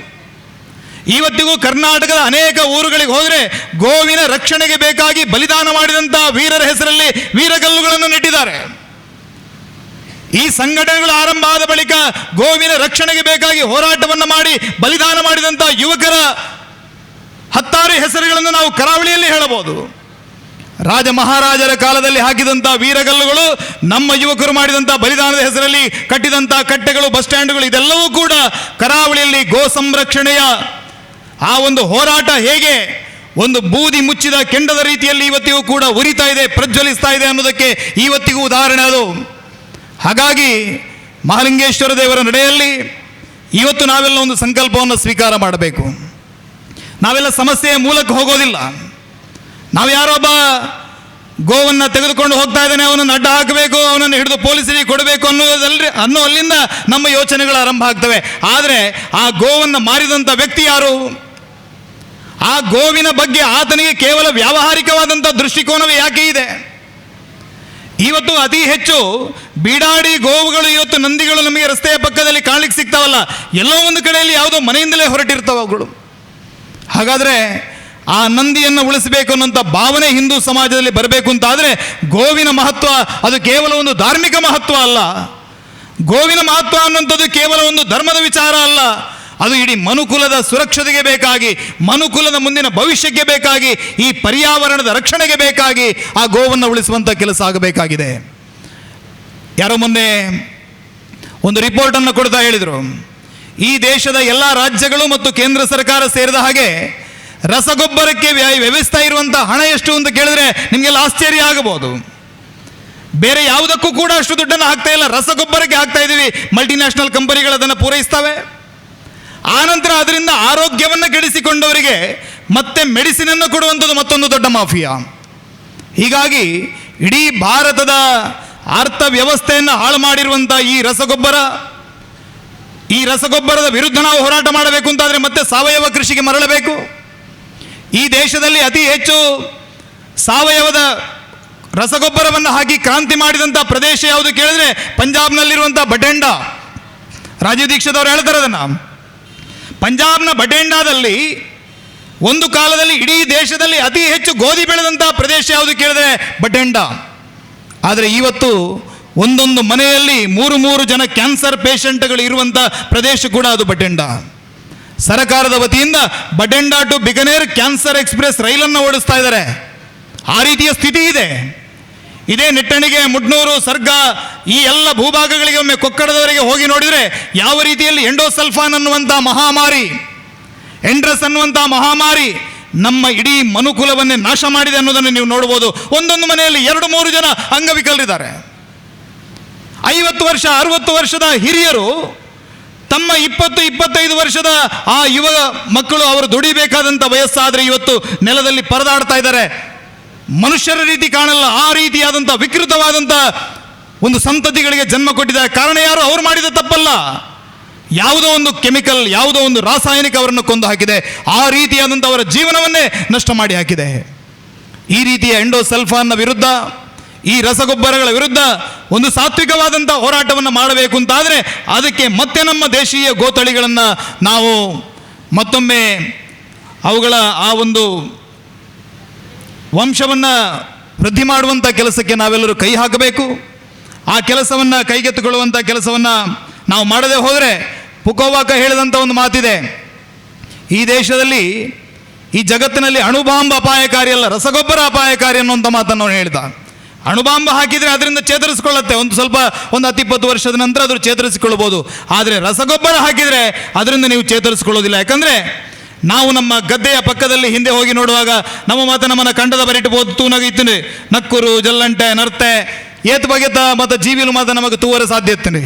ಇವತ್ತಿಗೂ ಕರ್ನಾಟಕದ ಅನೇಕ ಊರುಗಳಿಗೆ ಹೋದರೆ ಗೋವಿನ ರಕ್ಷಣೆಗೆ ಬೇಕಾಗಿ ಬಲಿದಾನ ಮಾಡಿದಂಥ ವೀರರ ಹೆಸರಲ್ಲಿ ವೀರಗಲ್ಲುಗಳನ್ನು ನೆಟ್ಟಿದ್ದಾರೆ. ಈ ಸಂಘಟನೆಗಳು ಆರಂಭ ಆದ ಬಳಿಕ ಗೋವಿನ ರಕ್ಷಣೆಗೆ ಬೇಕಾಗಿ ಹೋರಾಟವನ್ನು ಮಾಡಿ ಬಲಿದಾನ ಮಾಡಿದಂಥ ಯುವಕರ ಹತ್ತಾರು ಹೆಸರುಗಳನ್ನು ನಾವು ಕರಾವಳಿಯಲ್ಲಿ ಹೇಳಬಹುದು. ರಾಜ ಮಹಾರಾಜರ ಕಾಲದಲ್ಲಿ ಹಾಕಿದಂಥ ವೀರಗಲ್ಲುಗಳು, ನಮ್ಮ ಯುವಕರು ಮಾಡಿದಂಥ ಬಲಿದಾನದ ಹೆಸರಲ್ಲಿ ಕಟ್ಟಿದಂಥ ಕಟ್ಟೆಗಳು, ಬಸ್ ಸ್ಟ್ಯಾಂಡ್ಗಳು, ಇದೆಲ್ಲವೂ ಕೂಡ ಕರಾವಳಿಯಲ್ಲಿ ಗೋ ಸಂರಕ್ಷಣೆಯ ಆ ಒಂದು ಹೋರಾಟ ಹೇಗೆ ಒಂದು ಬೂದಿ ಮುಚ್ಚಿದ ಕೆಂಡದ ರೀತಿಯಲ್ಲಿ ಇವತ್ತಿಗೂ ಕೂಡ ಉರಿತಾ ಇದೆ, ಪ್ರಜ್ವಲಿಸ್ತಾ ಇದೆ ಅನ್ನೋದಕ್ಕೆ ಇವತ್ತಿಗೂ ಉದಾಹರಣೆ ಅದು. ಹಾಗಾಗಿ ಮಹಾಲಿಂಗೇಶ್ವರ ದೇವರ ನಡೆಯಲ್ಲಿ ಇವತ್ತು ನಾವೆಲ್ಲ ಒಂದು ಸಂಕಲ್ಪವನ್ನು ಸ್ವೀಕಾರ ಮಾಡಬೇಕು. ನಾವೆಲ್ಲ ಸಮಸ್ಯೆಯ ಮೂಲಕ್ಕೆ ಹೋಗೋದಿಲ್ಲ. ನಾವು ಯಾರೊಬ್ಬ ಗೋವನ್ನು ತೆಗೆದುಕೊಂಡು ಹೋಗ್ತಾ ಇದ್ದಾನೆ, ಅವನನ್ನು ಅಡ್ಡ ಹಾಕಬೇಕು, ಅವನನ್ನು ಹಿಡಿದು ಪೊಲೀಸರಿಗೆ ಕೊಡಬೇಕು ಅನ್ನೋದಲ್ರಿ ಅನ್ನೋ ಅಲ್ಲಿಂದ ನಮ್ಮ ಯೋಚನೆಗಳು ಆರಂಭ ಆಗ್ತವೆ. ಆದರೆ ಆ ಗೋವನ್ನು ಮಾರಿದಂಥ ವ್ಯಕ್ತಿ ಯಾರು? ಆ ಗೋವಿನ ಬಗ್ಗೆ ಆತನಿಗೆ ಕೇವಲ ವ್ಯಾವಹಾರಿಕವಾದಂಥ ದೃಷ್ಟಿಕೋನವೇ ಯಾಕೆ ಇದೆ? ಇವತ್ತು ಅತಿ ಹೆಚ್ಚು ಬೀಡಾಡಿ ಗೋವುಗಳು, ಇವತ್ತು ನಂದಿಗಳು ನಮಗೆ ರಸ್ತೆಯ ಪಕ್ಕದಲ್ಲಿ ಕಾಣಲಿಕ್ಕೆ ಸಿಗ್ತಾವಲ್ಲ. ಎಲ್ಲೋ ಒಂದು ಕಡೆಯಲ್ಲಿ ಯಾವುದೋ ಮನೆಯಿಂದಲೇ ಹೊರಟಿರ್ತಾವ ಅವುಗಳು. ಹಾಗಾದರೆ ಆ ನಂದಿಯನ್ನು ಉಳಿಸಬೇಕು ಅನ್ನೋಂಥ ಭಾವನೆ ಹಿಂದೂ ಸಮಾಜದಲ್ಲಿ ಬರಬೇಕು ಅಂತ ಆದರೆ ಗೋವಿನ ಮಹತ್ವ ಅದು ಕೇವಲ ಒಂದು ಧಾರ್ಮಿಕ ಮಹತ್ವ ಅಲ್ಲ. ಗೋವಿನ ಮಹತ್ವ ಅನ್ನುವಂಥದ್ದು ಕೇವಲ ಒಂದು ಧರ್ಮದ ವಿಚಾರ ಅಲ್ಲ. ಅದು ಇಡೀ ಮನುಕುಲದ ಸುರಕ್ಷತೆಗೆ ಬೇಕಾಗಿ, ಮನುಕುಲದ ಮುಂದಿನ ಭವಿಷ್ಯಕ್ಕೆ ಬೇಕಾಗಿ, ಈ ಪರ್ಯಾವರಣದ ರಕ್ಷಣೆಗೆ ಬೇಕಾಗಿ ಆ ಗೋವನ್ನು ಉಳಿಸುವಂಥ ಕೆಲಸ ಆಗಬೇಕಾಗಿದೆ. ಯಾರೋ ಮೊನ್ನೆ ಒಂದು ರಿಪೋರ್ಟನ್ನು ಕೊಡ್ತಾ ಹೇಳಿದರು. ಈ ದೇಶದ ಎಲ್ಲ ರಾಜ್ಯಗಳು ಮತ್ತು ಕೇಂದ್ರ ಸರ್ಕಾರ ಸೇರಿದ ಹಾಗೆ ರಸಗೊಬ್ಬರಕ್ಕೆ ವ್ಯ- ವ್ಯವಸ್ಥೆ ಇರುವಂಥ ಹಣ ಎಷ್ಟು ಅಂತ ಕೇಳಿದ್ರೆ ನಿಮಗೆಲ್ಲ ಆಶ್ಚರ್ಯ ಆಗಬಹುದು. ಬೇರೆ ಯಾವುದಕ್ಕೂ ಕೂಡ ಅಷ್ಟು ದುಡ್ಡನ್ನು ಹಾಕ್ತಾ ಇಲ್ಲ. ರಸಗೊಬ್ಬರಕ್ಕೆ ಹಾಕ್ತಾ ಇದ್ದೀವಿ. ಮಲ್ಟಿನ್ಯಾಷನಲ್ ಕಂಪನಿಗಳು ಅದನ್ನು ಪೂರೈಸ್ತವೆ. ಆನಂತರ ಅದರಿಂದ ಆರೋಗ್ಯವನ್ನು ಕೆಡಿಸಿಕೊಂಡವರಿಗೆ ಮತ್ತೆ ಮೆಡಿಸಿನನ್ನು ಕೊಡುವಂಥದ್ದು ಮತ್ತೊಂದು ದೊಡ್ಡ ಮಾಫಿಯಾ. ಹೀಗಾಗಿ ಇಡೀ ಭಾರತದ ಅರ್ಥ ವ್ಯವಸ್ಥೆಯನ್ನು ಹಾಳು ಮಾಡಿರುವಂಥ ಈ ರಸಗೊಬ್ಬರ, ಈ ರಸಗೊಬ್ಬರದ ವಿರುದ್ಧ ನಾವು ಹೋರಾಟ ಮಾಡಬೇಕು ಅಂತಾದರೆ ಮತ್ತೆ ಸಾವಯವ ಕೃಷಿಗೆ ಮರಳಬೇಕು. ಈ ದೇಶದಲ್ಲಿ ಅತಿ ಹೆಚ್ಚು ಸಾವಯವದ ರಸಗೊಬ್ಬರವನ್ನು ಹಾಕಿ ಕ್ರಾಂತಿ ಮಾಡಿದಂಥ ಪ್ರದೇಶ ಯಾವುದು ಕೇಳಿದ್ರೆ ಪಂಜಾಬ್ನಲ್ಲಿರುವಂಥ ಬಟೆಂಡ ರಾಜೀವ್ ದೀಕ್ಷಿತ್ ಅವರು ಹೇಳ್ತಾರೆ ಅದನ್ನು. ಪಂಜಾಬ್ನ ಬಟೆಂಡಾದಲ್ಲಿ ಒಂದು ಕಾಲದಲ್ಲಿ ಇಡೀ ದೇಶದಲ್ಲಿ ಅತಿ ಹೆಚ್ಚು ಗೋಧಿ ಬೆಳೆದಂಥ ಪ್ರದೇಶ ಯಾವುದು ಕೇಳಿದ್ರೆ ಬಟೆಂಡ ಆದರೆ ಇವತ್ತು ಒಂದೊಂದು ಮನೆಯಲ್ಲಿ ಮೂರು ಮೂರು ಜನ ಕ್ಯಾನ್ಸರ್ ಪೇಷಂಟ್ಗಳು ಇರುವಂಥ ಪ್ರದೇಶ ಕೂಡ ಅದು ಬಟೆಂಡ ಸರಕಾರದ ವತಿಯಿಂದ Bathinda to Bikaner cancer express ರೈಲನ್ನು ಓಡಿಸ್ತಾ ಇದ್ದಾರೆ. ಆ ರೀತಿಯ ಸ್ಥಿತಿ ಇದೆ. ಇದೇ ನಿಟ್ಟಣಿಗೆ ಮುಡ್ನೂರು ಸರ್ಗ ಈ ಎಲ್ಲ ಭೂಭಾಗಗಳಿಗೆ ಒಮ್ಮೆ ಕೊಕ್ಕಡದವರೆಗೆ ಹೋಗಿ ನೋಡಿದರೆ ಯಾವ ರೀತಿಯಲ್ಲಿ ಎಂಡೋಸಲ್ಫಾನ್ ಅನ್ನುವಂಥ ಮಹಾಮಾರಿ, ಎಂಡ್ರಸ್ ಅನ್ನುವಂಥ ಮಹಾಮಾರಿ ನಮ್ಮ ಇಡೀ ಮನುಕುಲವನ್ನೇ ನಾಶ ಮಾಡಿದೆ ಅನ್ನೋದನ್ನು ನೀವು ನೋಡ್ಬೋದು ಒಂದೊಂದು ಮನೆಯಲ್ಲಿ ಎರಡು ಮೂರು ಜನ ಅಂಗವಿಕಲರಿದ್ದಾರೆ. ಐವತ್ತು ವರ್ಷ, ಅರುವತ್ತು ವರ್ಷದ ಹಿರಿಯರು ತಮ್ಮ ಇಪ್ಪತ್ತು, ಇಪ್ಪತ್ತೈದು ವರ್ಷದ ಆ ಯುವ ಮಕ್ಕಳು ಅವರು ದುಡಿಬೇಕಾದಂಥ ವಯಸ್ಸಾದರೆ ಇವತ್ತು ನೆಲದಲ್ಲಿ ಪರದಾಡ್ತಾ ಇದ್ದಾರೆ. ಮನುಷ್ಯರ ರೀತಿ ಕಾಣಲ್ಲ, ಆ ರೀತಿಯಾದಂಥ ವಿಕೃತವಾದಂಥ ಒಂದು ಸಂತತಿಗಳಿಗೆ ಜನ್ಮ ಕೊಟ್ಟಿದ ಕಾರಣ ಯಾರು? ಅವ್ರು ಮಾಡಿದ ತಪ್ಪಲ್ಲ. ಯಾವುದೋ ಒಂದು ಕೆಮಿಕಲ್, ಯಾವುದೋ ಒಂದು ರಾಸಾಯನಿಕ ಅವರನ್ನು ಕೊಂದು ಹಾಕಿದೆ. ಆ ರೀತಿಯಾದಂಥ ಅವರ ಜೀವನವನ್ನೇ ನಷ್ಟ ಮಾಡಿ ಹಾಕಿದೆ. ಈ ರೀತಿಯ ಎಂಡೋಸಲ್ಫಾನ್ನ ವಿರುದ್ಧ, ಈ ರಸಗೊಬ್ಬರಗಳ ವಿರುದ್ಧ ಒಂದು ಸಾತ್ವಿಕವಾದಂಥ ಹೋರಾಟವನ್ನು ಮಾಡಬೇಕು ಅಂತಾದರೆ ಅದಕ್ಕೆ ಮತ್ತೆ ನಮ್ಮ ದೇಶೀಯ ಗೋತಳಿಗಳನ್ನು ನಾವು ಮತ್ತೊಮ್ಮೆ ಅವುಗಳ ಆ ಒಂದು ವಂಶವನ್ನು ವೃದ್ಧಿ ಮಾಡುವಂಥ ಕೆಲಸಕ್ಕೆ ನಾವೆಲ್ಲರೂ ಕೈ ಹಾಕಬೇಕು. ಆ ಕೆಲಸವನ್ನು ಕೈಗೆತ್ತಿಕೊಳ್ಳುವಂಥ ಕೆಲಸವನ್ನು ನಾವು ಮಾಡದೆ ಹೋದರೆ ಪುಕೋವಾಕ ಹೇಳಿದಂಥ ಒಂದು ಮಾತಿದೆ. ಈ ದೇಶದಲ್ಲಿ, ಈ ಜಗತ್ತಿನಲ್ಲಿ ಅಣುಬಾಂಬ್ ಅಪಾಯಕಾರಿ ಅಲ್ಲ, ರಸಗೊಬ್ಬರ ಅಪಾಯಕಾರಿ ಅನ್ನುವಂಥ ಮಾತನ್ನು ಅವನು ಹೇಳ್ದ. ಅಣುಬಾಂಬ್ ಹಾಕಿದರೆ ಅದರಿಂದ ಚೇತರಿಸ್ಕೊಳ್ಳುತ್ತೆ. ಒಂದು ಸ್ವಲ್ಪ, ಒಂದು ಹತ್ತಿಪ್ಪತ್ತು ವರ್ಷದ ನಂತರ ಅದು ಚೇತರಿಸಿಕೊಳ್ಳಬಹುದು. ಆದರೆ ರಸಗೊಬ್ಬರ ಹಾಕಿದರೆ ಅದರಿಂದ ನೀವು ಚೇತರಿಸಿಕೊಳ್ಳೋದಿಲ್ಲ. ಯಾಕಂದರೆ ನಾವು ನಮ್ಮ ಗದ್ದೆಯ ಪಕ್ಕದಲ್ಲಿ ಹಿಂದೆ ಹೋಗಿ ನೋಡುವಾಗ ನಮ್ಮ ಮಾತ ನಮ್ಮನ್ನ ಕಂಡದ ಬರಿಟ್ಬೋದು ತೂನಗ ಇತ್ತು ನಕ್ಕುರು, ಜಲ್ಲಂಟೆ, ನರ್ತೆ, ಏತ್ ಬಗೆತ ಮತ್ತು ಜೀವಿಲು ಮಾತ ನಮಗೆ ತೂವರ ಸಾಧ್ಯ ಇತ್ತೇನೆ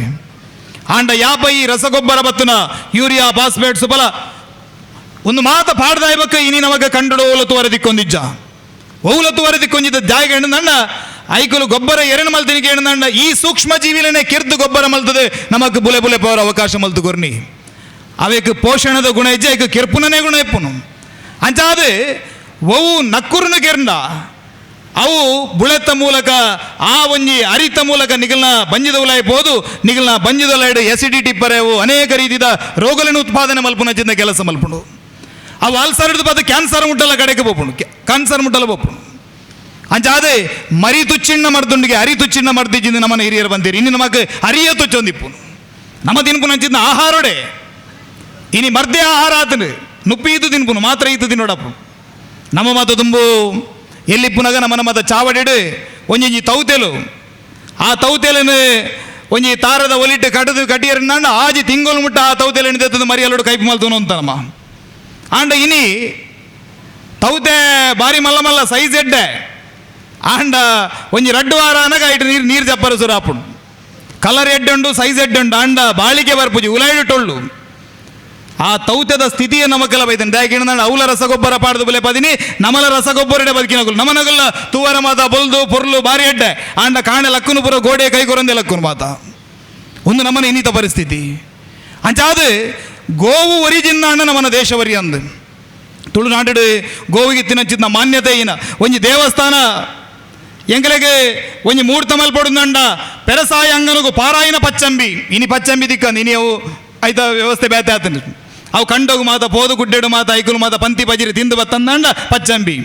ಆಂಡ ಯಾಪ ಈ ರಸಗೊಬ್ಬರ ಬತ್ತುನ ಯೂರಿಯಾ, ಫಾಸ್ಫೇಟ್, ಸುಫಲ. ಒಂದು ಮಾತ ಇವಕ್ಕ ಇನಿ ನಮಗ ಕಂಡಡು ಓಲತು ವರದಿಕ್ಕೊಂದಿಜ್ಜ ಓಲತು ವರದಿಕ್ಕೊಂದಿದ್ದ ಜಾಗ ಹೆಣ್ಣು ಐಕುಲು ಗೊಬ್ಬರ ಎರಣ ಮಲ್ತಿನಿಗೆ ಹೆಣ್ಣು ಈ ಸೂಕ್ಷ್ಮ ಜೀವಿಲನೆ ಕಿರ್ದು ಗೊಬ್ಬರ ಮಲ್ತದೆ. ನಮಗೆ ಬುಲೆ ಬುಲೆ ಪವರ್ ಅವಕಾಶ ಮಲ್ತು ಕೊರ್ನಿ ಅವಕ್ಕೆ ಪೋಷಣದ ಗುಣ ಇಜ್ಜೆ ಐಕ ಕೆರ್ಪುನನೇ ಗುಣ ಎಪ್ಪುನು ಅಂಚಾದು ಒವು ನಕ್ಕುರುನ ಕೆರ್ಂಡ, ಅವು ಬುಳೆತ ಮೂಲಕ, ಆ ಒಂಜಿ ಅರಿತ ಮೂಲಕ ನಿಗಲ್ನ ಬಂಜಿದ ಉಲಾಯ್ಬೋದು ನಿಗಲ್ನ ಬಂಜಿದಲಾಯ್ಡು ಎಸಿಡಿಟಿ ಪರೆವು ಅನೇಕ ರೀತಿಯ ರೋಗಗಳನ್ನು ಉತ್ಪಾದನೆ ಮಲ್ಪುನ ಚಿಂದ ಕೆಲಸ ಮಲ್ಪುಂಡು. ಅವು ಅಲ್ಸರ್ ಬದು ಕ್ಯಾನ್ಸರ್ ಮುಟ್ಟಲ ಕಡೆಗೆ ಬೋಪುಂಡು ಕ್ಯಾನ್ಸರ್ ಮುಟ್ಟಲ ಬೋಪುಂಡು ಅಂಚಾದೆ, ಮರಿ ತುಚ್ಚಿಣ್ಣ ಮರ್ದುಂಡಿಗೆ, ಅರಿ ತುಚ್ಚಿಣ್ಣ ಮರ್ದಿಜ್ಜಿಂದ ನಮ್ಮನ ಹಿರಿಯರು ಬಂದಿರಿ. ಇನ್ನು ನಮಗೆ ಅರಿಯ ತುಚ್ಚೊಂದಿಪ್ಪು ನಮ್ಮ ತಿನ್ಪುನ ಚಿಂದ ಆಹಾರೊಡೆ. ಇನಿ ಮರ್ದೆ ಆಹಾರ ಆತನು. ನುಪ್ಪಿ ಇದು ತಿನ್ಪುನು, ಮಾತ್ರ ಇದು ತಿನ್ನೋಡಪ್ಪ. ನಮ್ಮ ಮತ ತುಂಬು. ಎಲ್ಲಿ ಪುನಗ ನಮ್ಮನ ಮತ ಚಾವಡಿಡು ಒಂಜಿ ತೌತೆಲು. ಆ ತೌತೆಲನು ಒಂಜಿ ತಾರದ ಒಲಿಟ್ಟು ಕಡದು ಕಟ್ಟಿಯರನ್ನ ಆಜಿ ತಿಂಗೋಲು ಮುಟ್ಟ ಆ ತೌತೆಲನ್ನು ತೆತ್ತದು ಮರಿ ಅಲ್ಲೋಡು ಕೈಪು ಮಲ್ತುನು ಅಂತ ನಮ್ಮ. ಆಂಡ ಇನಿ ತೌತೆ ಬಾರಿ ಮಲ್ಲ ಮಲ್ಲ ಸೈಜ್ ಎಡ್ಡೆ. ಆಂಡ ಒಂಜಿ ರಡ್ಡು ವಾರ ಅನಗ ಇಟ್ಟು ನೀರು ನೀರು ಜಪ್ಪರು ಸುರಾಪುಡು ಕಲರ್ ಎಡ್ಡುಂಡು ಸೈಜ್ ಎಡ್ಡುಂಡು ಆಂಡ ಬಾಳಿಕೆ ಬರ್ಪುಜಿ, ಉಲಾಯ್ಡು ಟೊಳ್ಳು ಆ ತೌತ್ಯದ ಸ್ಥಿತಿಯ ನಮಗೆಲ್ಲ ಬೈತಾನೆ ದಾಗಿಣ ಅವಲ ರಸಗೊಬ್ಬರ ಪಾಡದು ಬಲೆ ಪದಿನಿ. ನಮಲ ರಸಗೊಬ್ಬರ ಬದುಕಿನಗಲು. ನಮನಗಲ್ಲ ತೂವರ ಮಾತ ಬೊಲ್ದು, ಪೊರ್ಲು ಬಾರಿ ಅಡ್ಡೆ ಆಂಡ ಕಾಣೆ ಲಕ್ಕನು ಪುರ ಗೋಡೆ ಕೈಗೊರಂದೆ ಲಕ್ಕುನು ಮಾತ. ಒಂದು ನಮನ ಇನ್ನಿತ ಪರಿಸ್ಥಿತಿ. ಅಂಚಾದ, ಗೋವು ಒರಿಜಿನ್ನ ಅಣ್ಣ ನಮ್ಮನ ದೇಶವರಿ ಅಂದ. ತುಳುನಾಡು ಗೋವಿಗೆ ತಿನ್ನಚಿದ್ನ ಮಾನ್ಯತೆ ಇನ ಒಂಜಿ ದೇವಸ್ಥಾನ, ಎಂಗಲೆಗೆ ಒಂಜಿ ಮೂರ್ತ ಮಲ್ಪಡುಂದಂಡ ಪೆರಸಾಯ ಅಂಗನಗು ಪಾರಾಯಿನ ಪಚ್ಚಂಬಿ. ಇನಿ ಪಚ್ಚಂಬಿ ದಿಕ್ಕ ಅವು ಐತ ವ್ಯವಸ್ಥೆ ಬೇತೆ ಆತನ ಅವು ಕಂಡೋಗು ಮಾತ ಪೋದು ಗುಡ್ಡೆಡು ಮಾತ ಐಕುಲು ಮಾತ ಪಂತಿ ಬಜಿರಿ ತಿಂದು ಬತ್ತಂದಂಡ ಪಚ್ಚಂಬಿ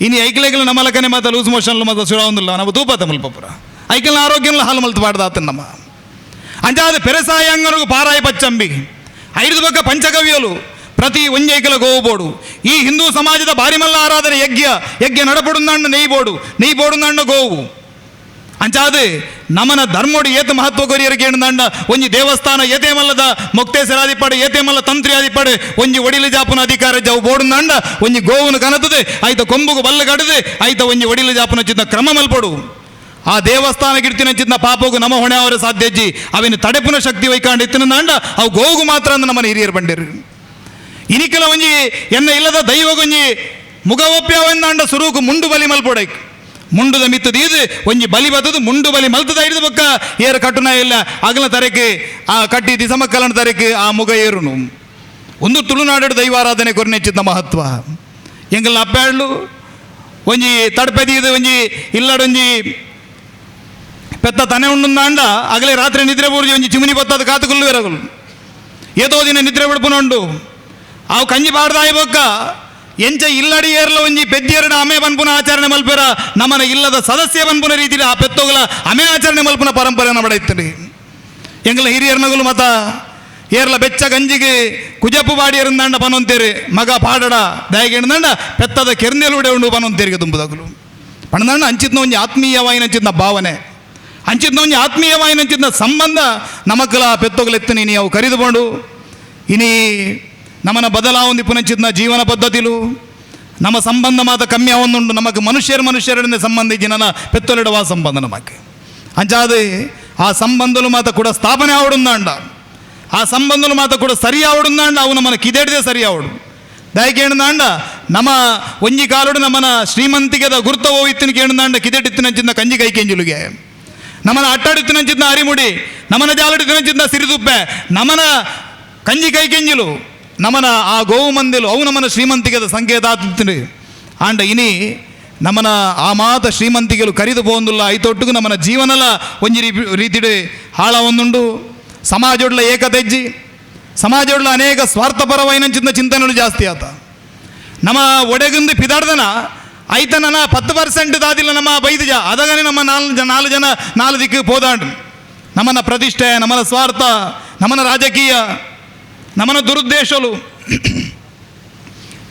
ಇನಿ ಐಕ್ಲೆಗಳು ನಮ್ಮಲಕನೆ ಮಾತ ಲೂಸ್ ಮೋಷನ್ಲು ಮಾತ ಸುರಾವಂದಿಲ್ಲ ನಾವು ತೂಪತ ಮಲ್ಪಪುರ ಐಕಲ್ನ ಆರೋಗ್ಯನ ಹಾಲು ಮಲ್ತು ಪಾಡ್ದಾತ ನಮ್ಮ ಅಂಜಾದ ಪೆರಸಾಯ ಅಂಗನಗು ಪಾರಾಯಿ ಪಚ್ಚಂಬಿ ಐದು ಬಗ್ಗ ಪಂಚಗವ್ಯಲು ಪ್ರತಿ ಒಂಜೈಕಲ ಗೋವುಬೋಡು ಈ ಹಿಂದೂ ಸಮಾಜದ ಬಾರಿಮಲ್ಲ ಆರಾಧನೆ ಯಜ್ಞ ಯಜ್ಞ ನಡಪಡುಂದಾಂಡ ನೆಯ್ಬೋಡು ನೆಯ್ಬೋಡುಂದಾಂಡ ಗೋವು ಅಂಚಾದು ನಮನ ಧರ್ಮೋಡು ಏತ ಮಹತ್ವ ಕೊರಿಯರಿಗೆ ಕೇಳಿದಾಂಡ ಒಂಜಿ ದೇವಸ್ಥಾನ ಏತೆ ಮಲ್ಲದ? ಏತೇಮಲ್ಲ ಆದಿಪಾಡು, ಏತೆ ಮಲ್ಲ ತಂತ್ರಿ ಆದಿಪಾಡು, ಒಂಜಿ ಒಡಿಲು ಜಾಪನ ಅಧಿಕಾರ ಜವು ಬೋಡುಂದಾಂಡ ಒಂಜಿ ಗೋವುನು ಕನತದೆ ಐತ ಕೊಂಬುಗು ಬಲ್ಲ ಕಡದೆ ಐತ ಒಂಜಿ ಒಡಿಲು ಜಾಪನ ಚಿನ್ನ ಕ್ರಮ ಮಲ್ಪಡು. ಆ ದೇವಸ್ಥಾನ ಗಿಡ್ತಿನ ಚಿನ್ನ ಪಾಪಗೂ ನಮ ಹೊಣೆ ಅವರ ಸಾಧ್ಯಜ್ಜಿ ಅವಿನ ತಡೆಪುನ ಶಕ್ತಿ ವೈಕಾಂಡ ಇತ್ತಿನಂದಾಂಡ ಅವು ಗೋವುಗು ಮಾತ್ರ ಅಂದ ನಮ್ಮನ ಹಿರಿಯರು ಬಂಡಿರು. ಇನಿಕೆಲ ಒಂಜಿ ಎನ್ನ ಇಲ್ಲದ ದೈವಗೊಂಜಿ ಮುಗವಪ್ಯವೆಂದಾಂಡ ಸುರೂಕು ಮುಂಡು ಬಲಿ ಮಲ್ಪೊಡೈಕ್. ಮುಂಡುದ ಮಿತ್ತದ ಇದು ಒಂಜಿ ಬಲಿ ಬತ್ತದು, ಮುಂಡು ಬಲಿ ಮಲ್ತದ ಹಿಡಿದ ಪಕ್ಕ ಏರು ಕಟ್ಟುನ ಇಲ್ಲ, ಅಗಲ ತರಕ್ಕೆ ಆ ಕಟ್ಟಿ ದಿಸಮಕ್ಕಲನ ತರಕ್ಕೆ ಆ ಮುಗ ಏರುನು. ಒಂದು ತುಳುನಾಡು ದೈವಾರಾಧನೆ ಕೊರನೆಚ್ಚಿದ್ದ ಮಹತ್ವ. ಎಂಗಲ್ ಅಪ್ಪಾಡ್ಲು ಒಂಜಿ ತಡಪೆದಿ ಇದು ಒಂಜಿ ಇಲ್ಲಡೊಂಜಿ ಪೆತ್ತ ತನೆ ಉಂಡುಂದಾಂಡ ಅಗಲೇ ರಾತ್ರಿ ನಿದ್ರೆ ಬೋರ್ಜಿ ಒಂಜಿ ಚಿಮುನಿ ಬತ್ತದ ಕಾತುಕುಲ್ಲು ಎರಗಲು. ಏತೋ ದಿನ ನಿದ್ರೆ ಬಿಡ್ಪುನುಂಡು. ಅವು ಕಂಜಿ ಬಾಡ್ದಾಯ ಬೊಕ್ಕ. ಎಂಚ ಇಲ್ಲಡಿ ಏರ್ಲ ಒಂಜಿ ಪೆದ್ದಿಯರನ ಅಮೆ ಬನ್ಪುನ ಆಚರಣೆ ಮಲ್ಪೆರ ನಮ್ಮನ ಇಲ್ಲದ ಸದಸ್ಯ ಬನ್ಪುನ ರೀತಿಯಲ್ಲಿ ಆ ಪೆತ್ತೋಗಲ ಅಮೆ ಆಚರಣೆ ಮಲ್ಪುನ ಪರಂಪರೆ ನಡೈತದೆ ಎಂಗಲ ಹಿರಿಯರ್ನಗಲು ಮತ, ಏರ್ಲ ಬೆಚ್ಚ ಗಂಜಿಗೆ ಕುಜಪ್ಪು ಬಾಡಿ ದಂಡ ಪನೊಂತೇರಿ ಮಗ ಪಾಡಡ ದಯಗೆಂಡ ಪೆತ್ತದ ಕೆರ್ನೆಲುಡೆ ಉಂಡು ಪನೊಂತೇರಿಗೆ ತುಂಬುದಗಲು ಪಣದಂಡ ಅಂಚಿದ್ನ ಒಂಜಿ ಆತ್ಮೀಯವಾಯಿನಂಚಿದ್ನ ಭಾವನೆ. ಅಂಚಿದ್ನ ಒಂಜಿ ಆತ್ಮೀಯವಾಯಿನಂಚಿದ್ನ ಸಂಬಂಧ ಆ ಪೆತ್ತೊಗಲೆತ್ತನಿ ನೀವು ಕರೆದುಕೊಂಡು, ಇನಿ ನಮ್ಮನ ಬದಲಾವೊಂದಿಪ್ಪುನಂಚಿದ್ನ ಜೀವನ ಪದ್ಧತಿಲು. ನಮ್ಮ ಸಂಬಂಧ ಮಾತ ಕಮ್ಮಿ ಆವೊಂದುಂಡು ನಮಗೆ ಮನುಷ್ಯರು ಮನುಷ್ಯರಿಂದ ಸಂಬಂಧಿಸಿ ನನ್ನ ಪೆತ್ತೊಲಿಡುವ ಸಂಬಂಧ ನಮಗೆ. ಅಂಚಾದು ಆ ಸಂಬಂಧಲು ಮಾತ ಕೂಡ ಸ್ಥಾಪನೆ ಆವಡುಂದಾಂಡ ಆ ಸಂಬಂಧಲು ಮಾತ ಕೂಡ ಸರಿ ಆವಡುಂದಾಂಡ ಅವು ನಮ್ಮನ ಕಿದೆಡ್ದೆ ಸರಿ ಆವಡು. ದಯಕೇಣದಾಂಡ ನಮ್ಮ ಒಂಜಿ ಕಾಲುಡು ನಮ್ಮನ ಶ್ರೀಮಂತಿಗೆದ ಗುರುತ ಹೋಯಿತ್ತಿನ ಕೇಣದಾಂಡ ಕಿದೆಟ್ಟಿತ್ತಿನಂಚಿಂದ ಕಂಜಿ ಕೈಕೆಂಜುಲಿಗೆ ನಮ್ಮನ ಅಟ್ಟಾಡಿತ್ತಿನಂಚಿದ್ದ ಅರಿಮುಡಿ. ನಮ್ಮನ ಜಾಲಡಿತ್ತಿನಂಚಿದ್ದ ಸಿರಿದುಪ್ಪೆ. ನಮ್ಮನ ಕಂಜಿ ಕೈಕೆಂಜಿಲು ನಮನ ಆ ಗೋವು ಮಂದಿಲು, ಅವು ನಮ್ಮನ ಶ್ರೀಮಂತಿಗೆದ ಸಂಕೇತ ಆತಿತ್ತಿನ ಆಂಡ ಇನಿ ನಮನ ಆ ಮಾತ ಶ್ರೀಮಂತಿಗೆಲು ಕರಿದು ಬೋಂದುಲ್ಲ, ಐತೊಟ್ಟಿಗೂ ನಮನ ಜೀವನಲ ಒಂಜಿ ರೀತಿಡೆ ಹಾಳ ಒಂದುಂಡು ಸಮಾಜೊಡ್ಲ ಏಕತೆಜ್ಜಿ, ಸಮಾಜೊಡ್ಲ ಅನೇಕ ಸ್ವಾರ್ಥಪರವೈನಂಚಿನ ಚಿಂತನೆಗಳು ಜಾಸ್ತಿ ಆತ. ನಮ್ಮ ಒಡೆಗುಂದು ಪಿದಾಡ್ದನ, ಐತನನ ಪತ್ತು ಪರ್ಸೆಂಟ್ ದಾದಿಲ್ಲ ನಮ್ಮ ಬೈದು ಜ, ಅದಗನೆ ನಮ್ಮ ನಾಲ್ಕು ನಾಲ್ಕು ಜನ ನಾಲ್ಕು ದಿಕ್ಕಿಗೆ ಹೋದಾಂಡ್ರಿ ನಮ್ಮನ ಪ್ರತಿಷ್ಠೆ ನಮ್ಮನ ಸ್ವಾರ್ಥ ನಮ್ಮನ ರಾಜಕೀಯ ನಮ್ಮನ ದುರುದ್ದೇಶಲು.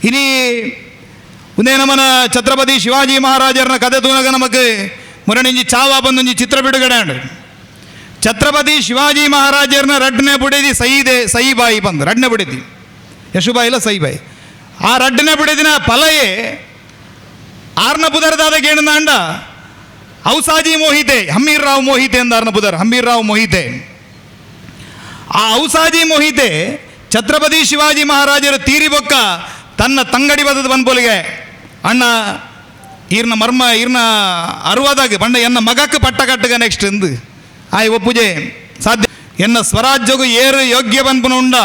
ಇನಿ ಒಂದೇ ನಮ್ಮನ ಛತ್ರಪತಿ ಶಿವಾಜಿ ಮಹಾರಾಜರನ್ನ ಕಥೆ ತೂನಗ ನಮಗೆ ಮುರಣಿಂಜಿ ಚಾವ ಬಂದೊಂಜಿ ಚಿತ್ರ ಬಿಡುಗಡೆ ಛತ್ರಪತಿ ಶಿವಾಜಿ ಮಹಾರಾಜರನ್ನ ರಡ್ಡನೆ ಬುಡಿದಿ ಸೈದೆ, ಸೈಬಾಯಿ ಬಂದು ರಡ್ಡನೆ ಬುಡಿದಿ. ಯಶುಬಾಯಿ ಇಲ್ಲ ಸೈಬಾಯಿ. ಆ ರಡ್ಡನೆ ಬುಡಿದಿನ ಫಲಯೇ ಆರ್ನ ಪುದರದಾದ ಅಂಡ ಔಸಾಜಿ ಮೋಹಿತೆ ಹಮ್ಮೀರ್ ರಾವ್ ಮೋಹಿತೆ ಎಂದಾರ್ನ ಪುದರ್ ಹಮ್ಮೀರ್ ರಾವ್ ಮೋಹಿತೆ. ಆ ಔಸಾಜಿ ಮೋಹಿತೆ ಛತ್ರಪತಿ ಶಿವಾಜಿ ಮಹಾರಾಜರು ತೀರಿ ಬೊಕ್ಕ ತನ್ನ ತಂಗಡಿ ಬದದ ಬನ್ಪೋಲಿಗೆ ಅಣ್ಣ ಈರ್ನ ಮರ್ಮ ಈರ್ನ ಅರುವಾದಾಗ ಬಂಡ ಎನ್ನ ಮಗಕ್ಕೆ ಪಟ್ಟ ಕಟ್ಟಗ ನೆಕ್ಸ್ಟ್ ಎಂದು ಆಯ್ ಒಪ್ಪುಜೆ ಸಾಧ್ಯ. ಎನ್ನ ಸ್ವರಾಜ್ಯಗೂ ಏರು ಯೋಗ್ಯ ಬನ್ಪುನ ಉಂಡ.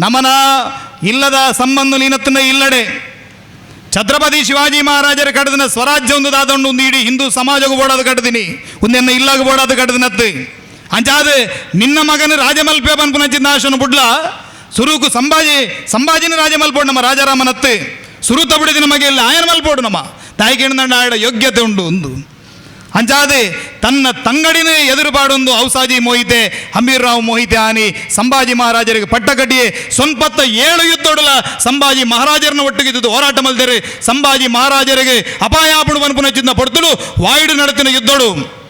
ನಮನ ಇಲ್ಲದ ಸಂಬಂಧ ನೀನತ್ತನ ಇಲ್ಲಡೆ. ಛತ್ರಪತಿ ಶಿವಾಜಿ ಮಹಾರಾಜರ ಕಡದಿನ ಸ್ವರಾಜ್ಯ ಒಂದು ದಾದೊಂಡು ಒಂದು ಇಡೀ ಹಿಂದೂ ಸಮಾಜಗೂ ಓಡೋದು ಕಡ್ದಿನಿ ಒಂದೆನ್ನ ಇಲ್ಲಾಗ ಓಡೋದು ಕಡ್ದಿನತ್ತು ಅಂಚಾದ ನಿನ್ನ ಮಗನ ರಾಜಮಲ್ಪೆ ಬನ್ಪುನಂಚಿನ ನಾಶನ ಬುಡ್ಲ ಸುರುಕು ಸಂಭಾಜಿ, ಸಂಭಾಜಿನ ರಾಜಮಲ್ಪೋಡು ನಮ್ಮ ರಾಜಾರಾಮನತ್ತೆ ಸುರು ತಬಿಡಿದ ನಮಗೆ ಇಲ್ಲ, ಆಯನ ಮಲ್ಪೋಡು ನಮ್ಮ. ತಾಯಿಗೆ ಆಡ ಯೋಗ್ಯತೆ ಉಂಡು ಒಂದು. ಅಂಜಾದೆ, ತನ್ನ ತಂಗಡಿನೇ ಎದುರುಪಾಡೊಂದು ಔಸಾಜಿ ಮೋಹಿತೆ ಹಂಬೀರ್ರಾವ್ ಮೋಹಿತೆ ಆನಿ, ಸಂಭಾಜಿ ಮಹಾರಾಜರಿಗೆ ಪಟ್ಟಕಟ್ಟಿಯೇ ಸ್ವಲ್ಪತ್ತ ಏಳು ಯುದ್ಧೊಡಲ ಸಂಭಾಜಿ ಮಹಾರಾಜರನ್ನ ಒಟ್ಟಿಗಿದ್ದು ಹೋರಾಟ ಮಲ್ದರೆ. ಸಂಭಾಜಿ ಮಹಾರಾಜರಿಗೆ ಅಪಾಯಾಪಡು ಬನ್ಪುನಚ್ಚಿದ್ನ ಪಡ್ತುಡು, ವಾಯುಡು ನಡತಿನ ಯುದ್ಧಡು.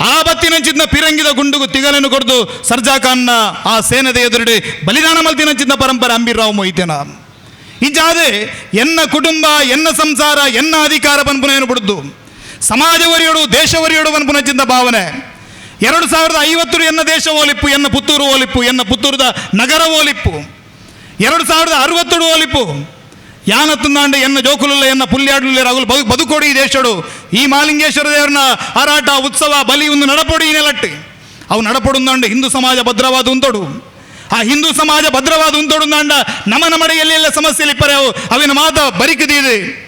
ಆ ಬತ್ತಿನಂಚಿದ್ನ ಪಿರಂಗಿದ ಗುಂಡುಗು ತಿಗಲನ್ನು ಕೊಡ್ದು ಸರ್ಜಾ ಖಾನ್ನ ಆ ಸೇನದ ಎದುರುಡೆ ಬಲಿದಾನ ಮಲ್ತಿನಂಚಿದ್ನ ಪರಂಪರೆ ಅಂಬೀರ್ರಾವ್ ಮೊಯ್ತೇನ. ಇಂಚಾದೆ ಎನ್ನ ಕುಟುಂಬ, ಎನ್ನ ಸಂಸಾರ, ಎನ್ನ ಅಧಿಕಾರ ಬನ್ಪುನೇನು ಬಿಡುದು ಸಮಾಜ ಒರಿಯೋಡು, ದೇಶ ಒರಿಯೋಡು ಬನ್ಪುನಂಚಿದ್ದ ಭಾವನೆ. ಎರಡು ಸಾವಿರದ ಐವತ್ತು ಎನ್ನ ದೇಶ ಓಲಿಪ್ಪು, ಎನ್ನ ಪುತ್ತೂರು ಓಲಿಪ್ಪು, ಎನ್ನ ಪುತ್ತೂರದ ನಗರ ಓಲಿಪ್ಪು. ಎರಡು ಸಾವಿರದ ಅರವತ್ತೇಳು ಓಲಿಪ್ಪು. ಯಾನತ್ತುಂದಾಂಡ ಎನ್ನ ಜೋಕುಲುಲ್ಲ, ಎನ್ನ ಪುಲ್ಯಾಡುಲ್ಲ ರಗುಲು ಬದುಕೋಡಿ ದೇಶಡು ಈ ಮಾಲಿಂಗೇಶ್ವರ ದೇವರನ್ನ ಹಾರಾಟ, ಉತ್ಸವ, ಬಲಿ ಒಂದು ನಡಪೊಡು ನೆಲಟ್ಟು ಅವು ನಡಪೊಡುಂದಾಂಡ ಹಿಂದೂ ಸಮಾಜ ಭದ್ರವಾದ ಉಂತೊಡು. ಆ ಹಿಂದೂ ಸಮಾಜ ಭದ್ರವಾದ ಉಂತೊಡುಂದಾಂಡ ನಮ ಎಲ್ಲ ಎಲ್ಲೆಲ್ಲ ಸಮಸ್ಯೆಲಿಪ್ಪರೆ ಅವು. ಅವಿನ ಮಾತ ಬರಿಕದಿದೆ.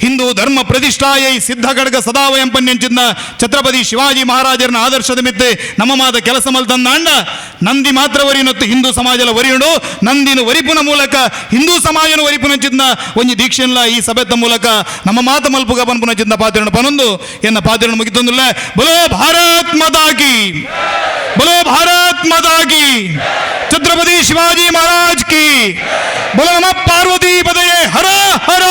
ಹಿಂದೂ ಧರ್ಮ ಪ್ರತಿಷ್ಠಾಯೈ ಸಿದ್ಧ ಖಡ್ಗ ಸದಾವಯಂ ಪನ್ಯಂಚಿದ್ದ ಛತ್ರಪತಿ ಶಿವಾಜಿ ಮಹಾರಾಜರನ ಆದರ್ಶದ ಮಿತ್ತೆ ನಮ್ಮ ಮಾದ ಕೆಲಸ ಮಲ್ತಂದಾಂಡ ನಂದಿ ಮಾತ್ರ ವರಿನೊತ್ತು ಹಿಂದೂ ಸಮಾಜಲ ವರಿಯುಡು ನಂದಿನ ವರಿಪುನ ಮೂಲಕ, ಹಿಂದೂ ಸಮಾಜನ ವರಿಪುನಂಚಿದ್ದ ಒಂಜಿ ದೀಕ್ಷೆನ್ಲ ಈ ಸಭೆತ ಮೂಲಕ ನಮ್ಮ ಮಾತ ಮಲ್ಪುಗ ಪನ್ಪುನಂಚಿದ್ದ ಪಾತ್ರನ ಪನೊಂದು. ಎನ್ನ ಪಾತ್ರನ ಮುಗಿತೊಂದುಲ್ಲ. ಬಲೋ ಭಾರತ್ ಮದಾಗಿ ಬಲೋ ಭಾರತ್ ಮದಾಗಿ ಛತ್ರಪತಿ ಶಿವಾಜಿ ಮಹಾರಾಜ್ ಕಿ! ಬಲೋ ನಮ್ಮ ಪಾರ್ವತಿ ಪದಯೇ ಹರ ಹರ!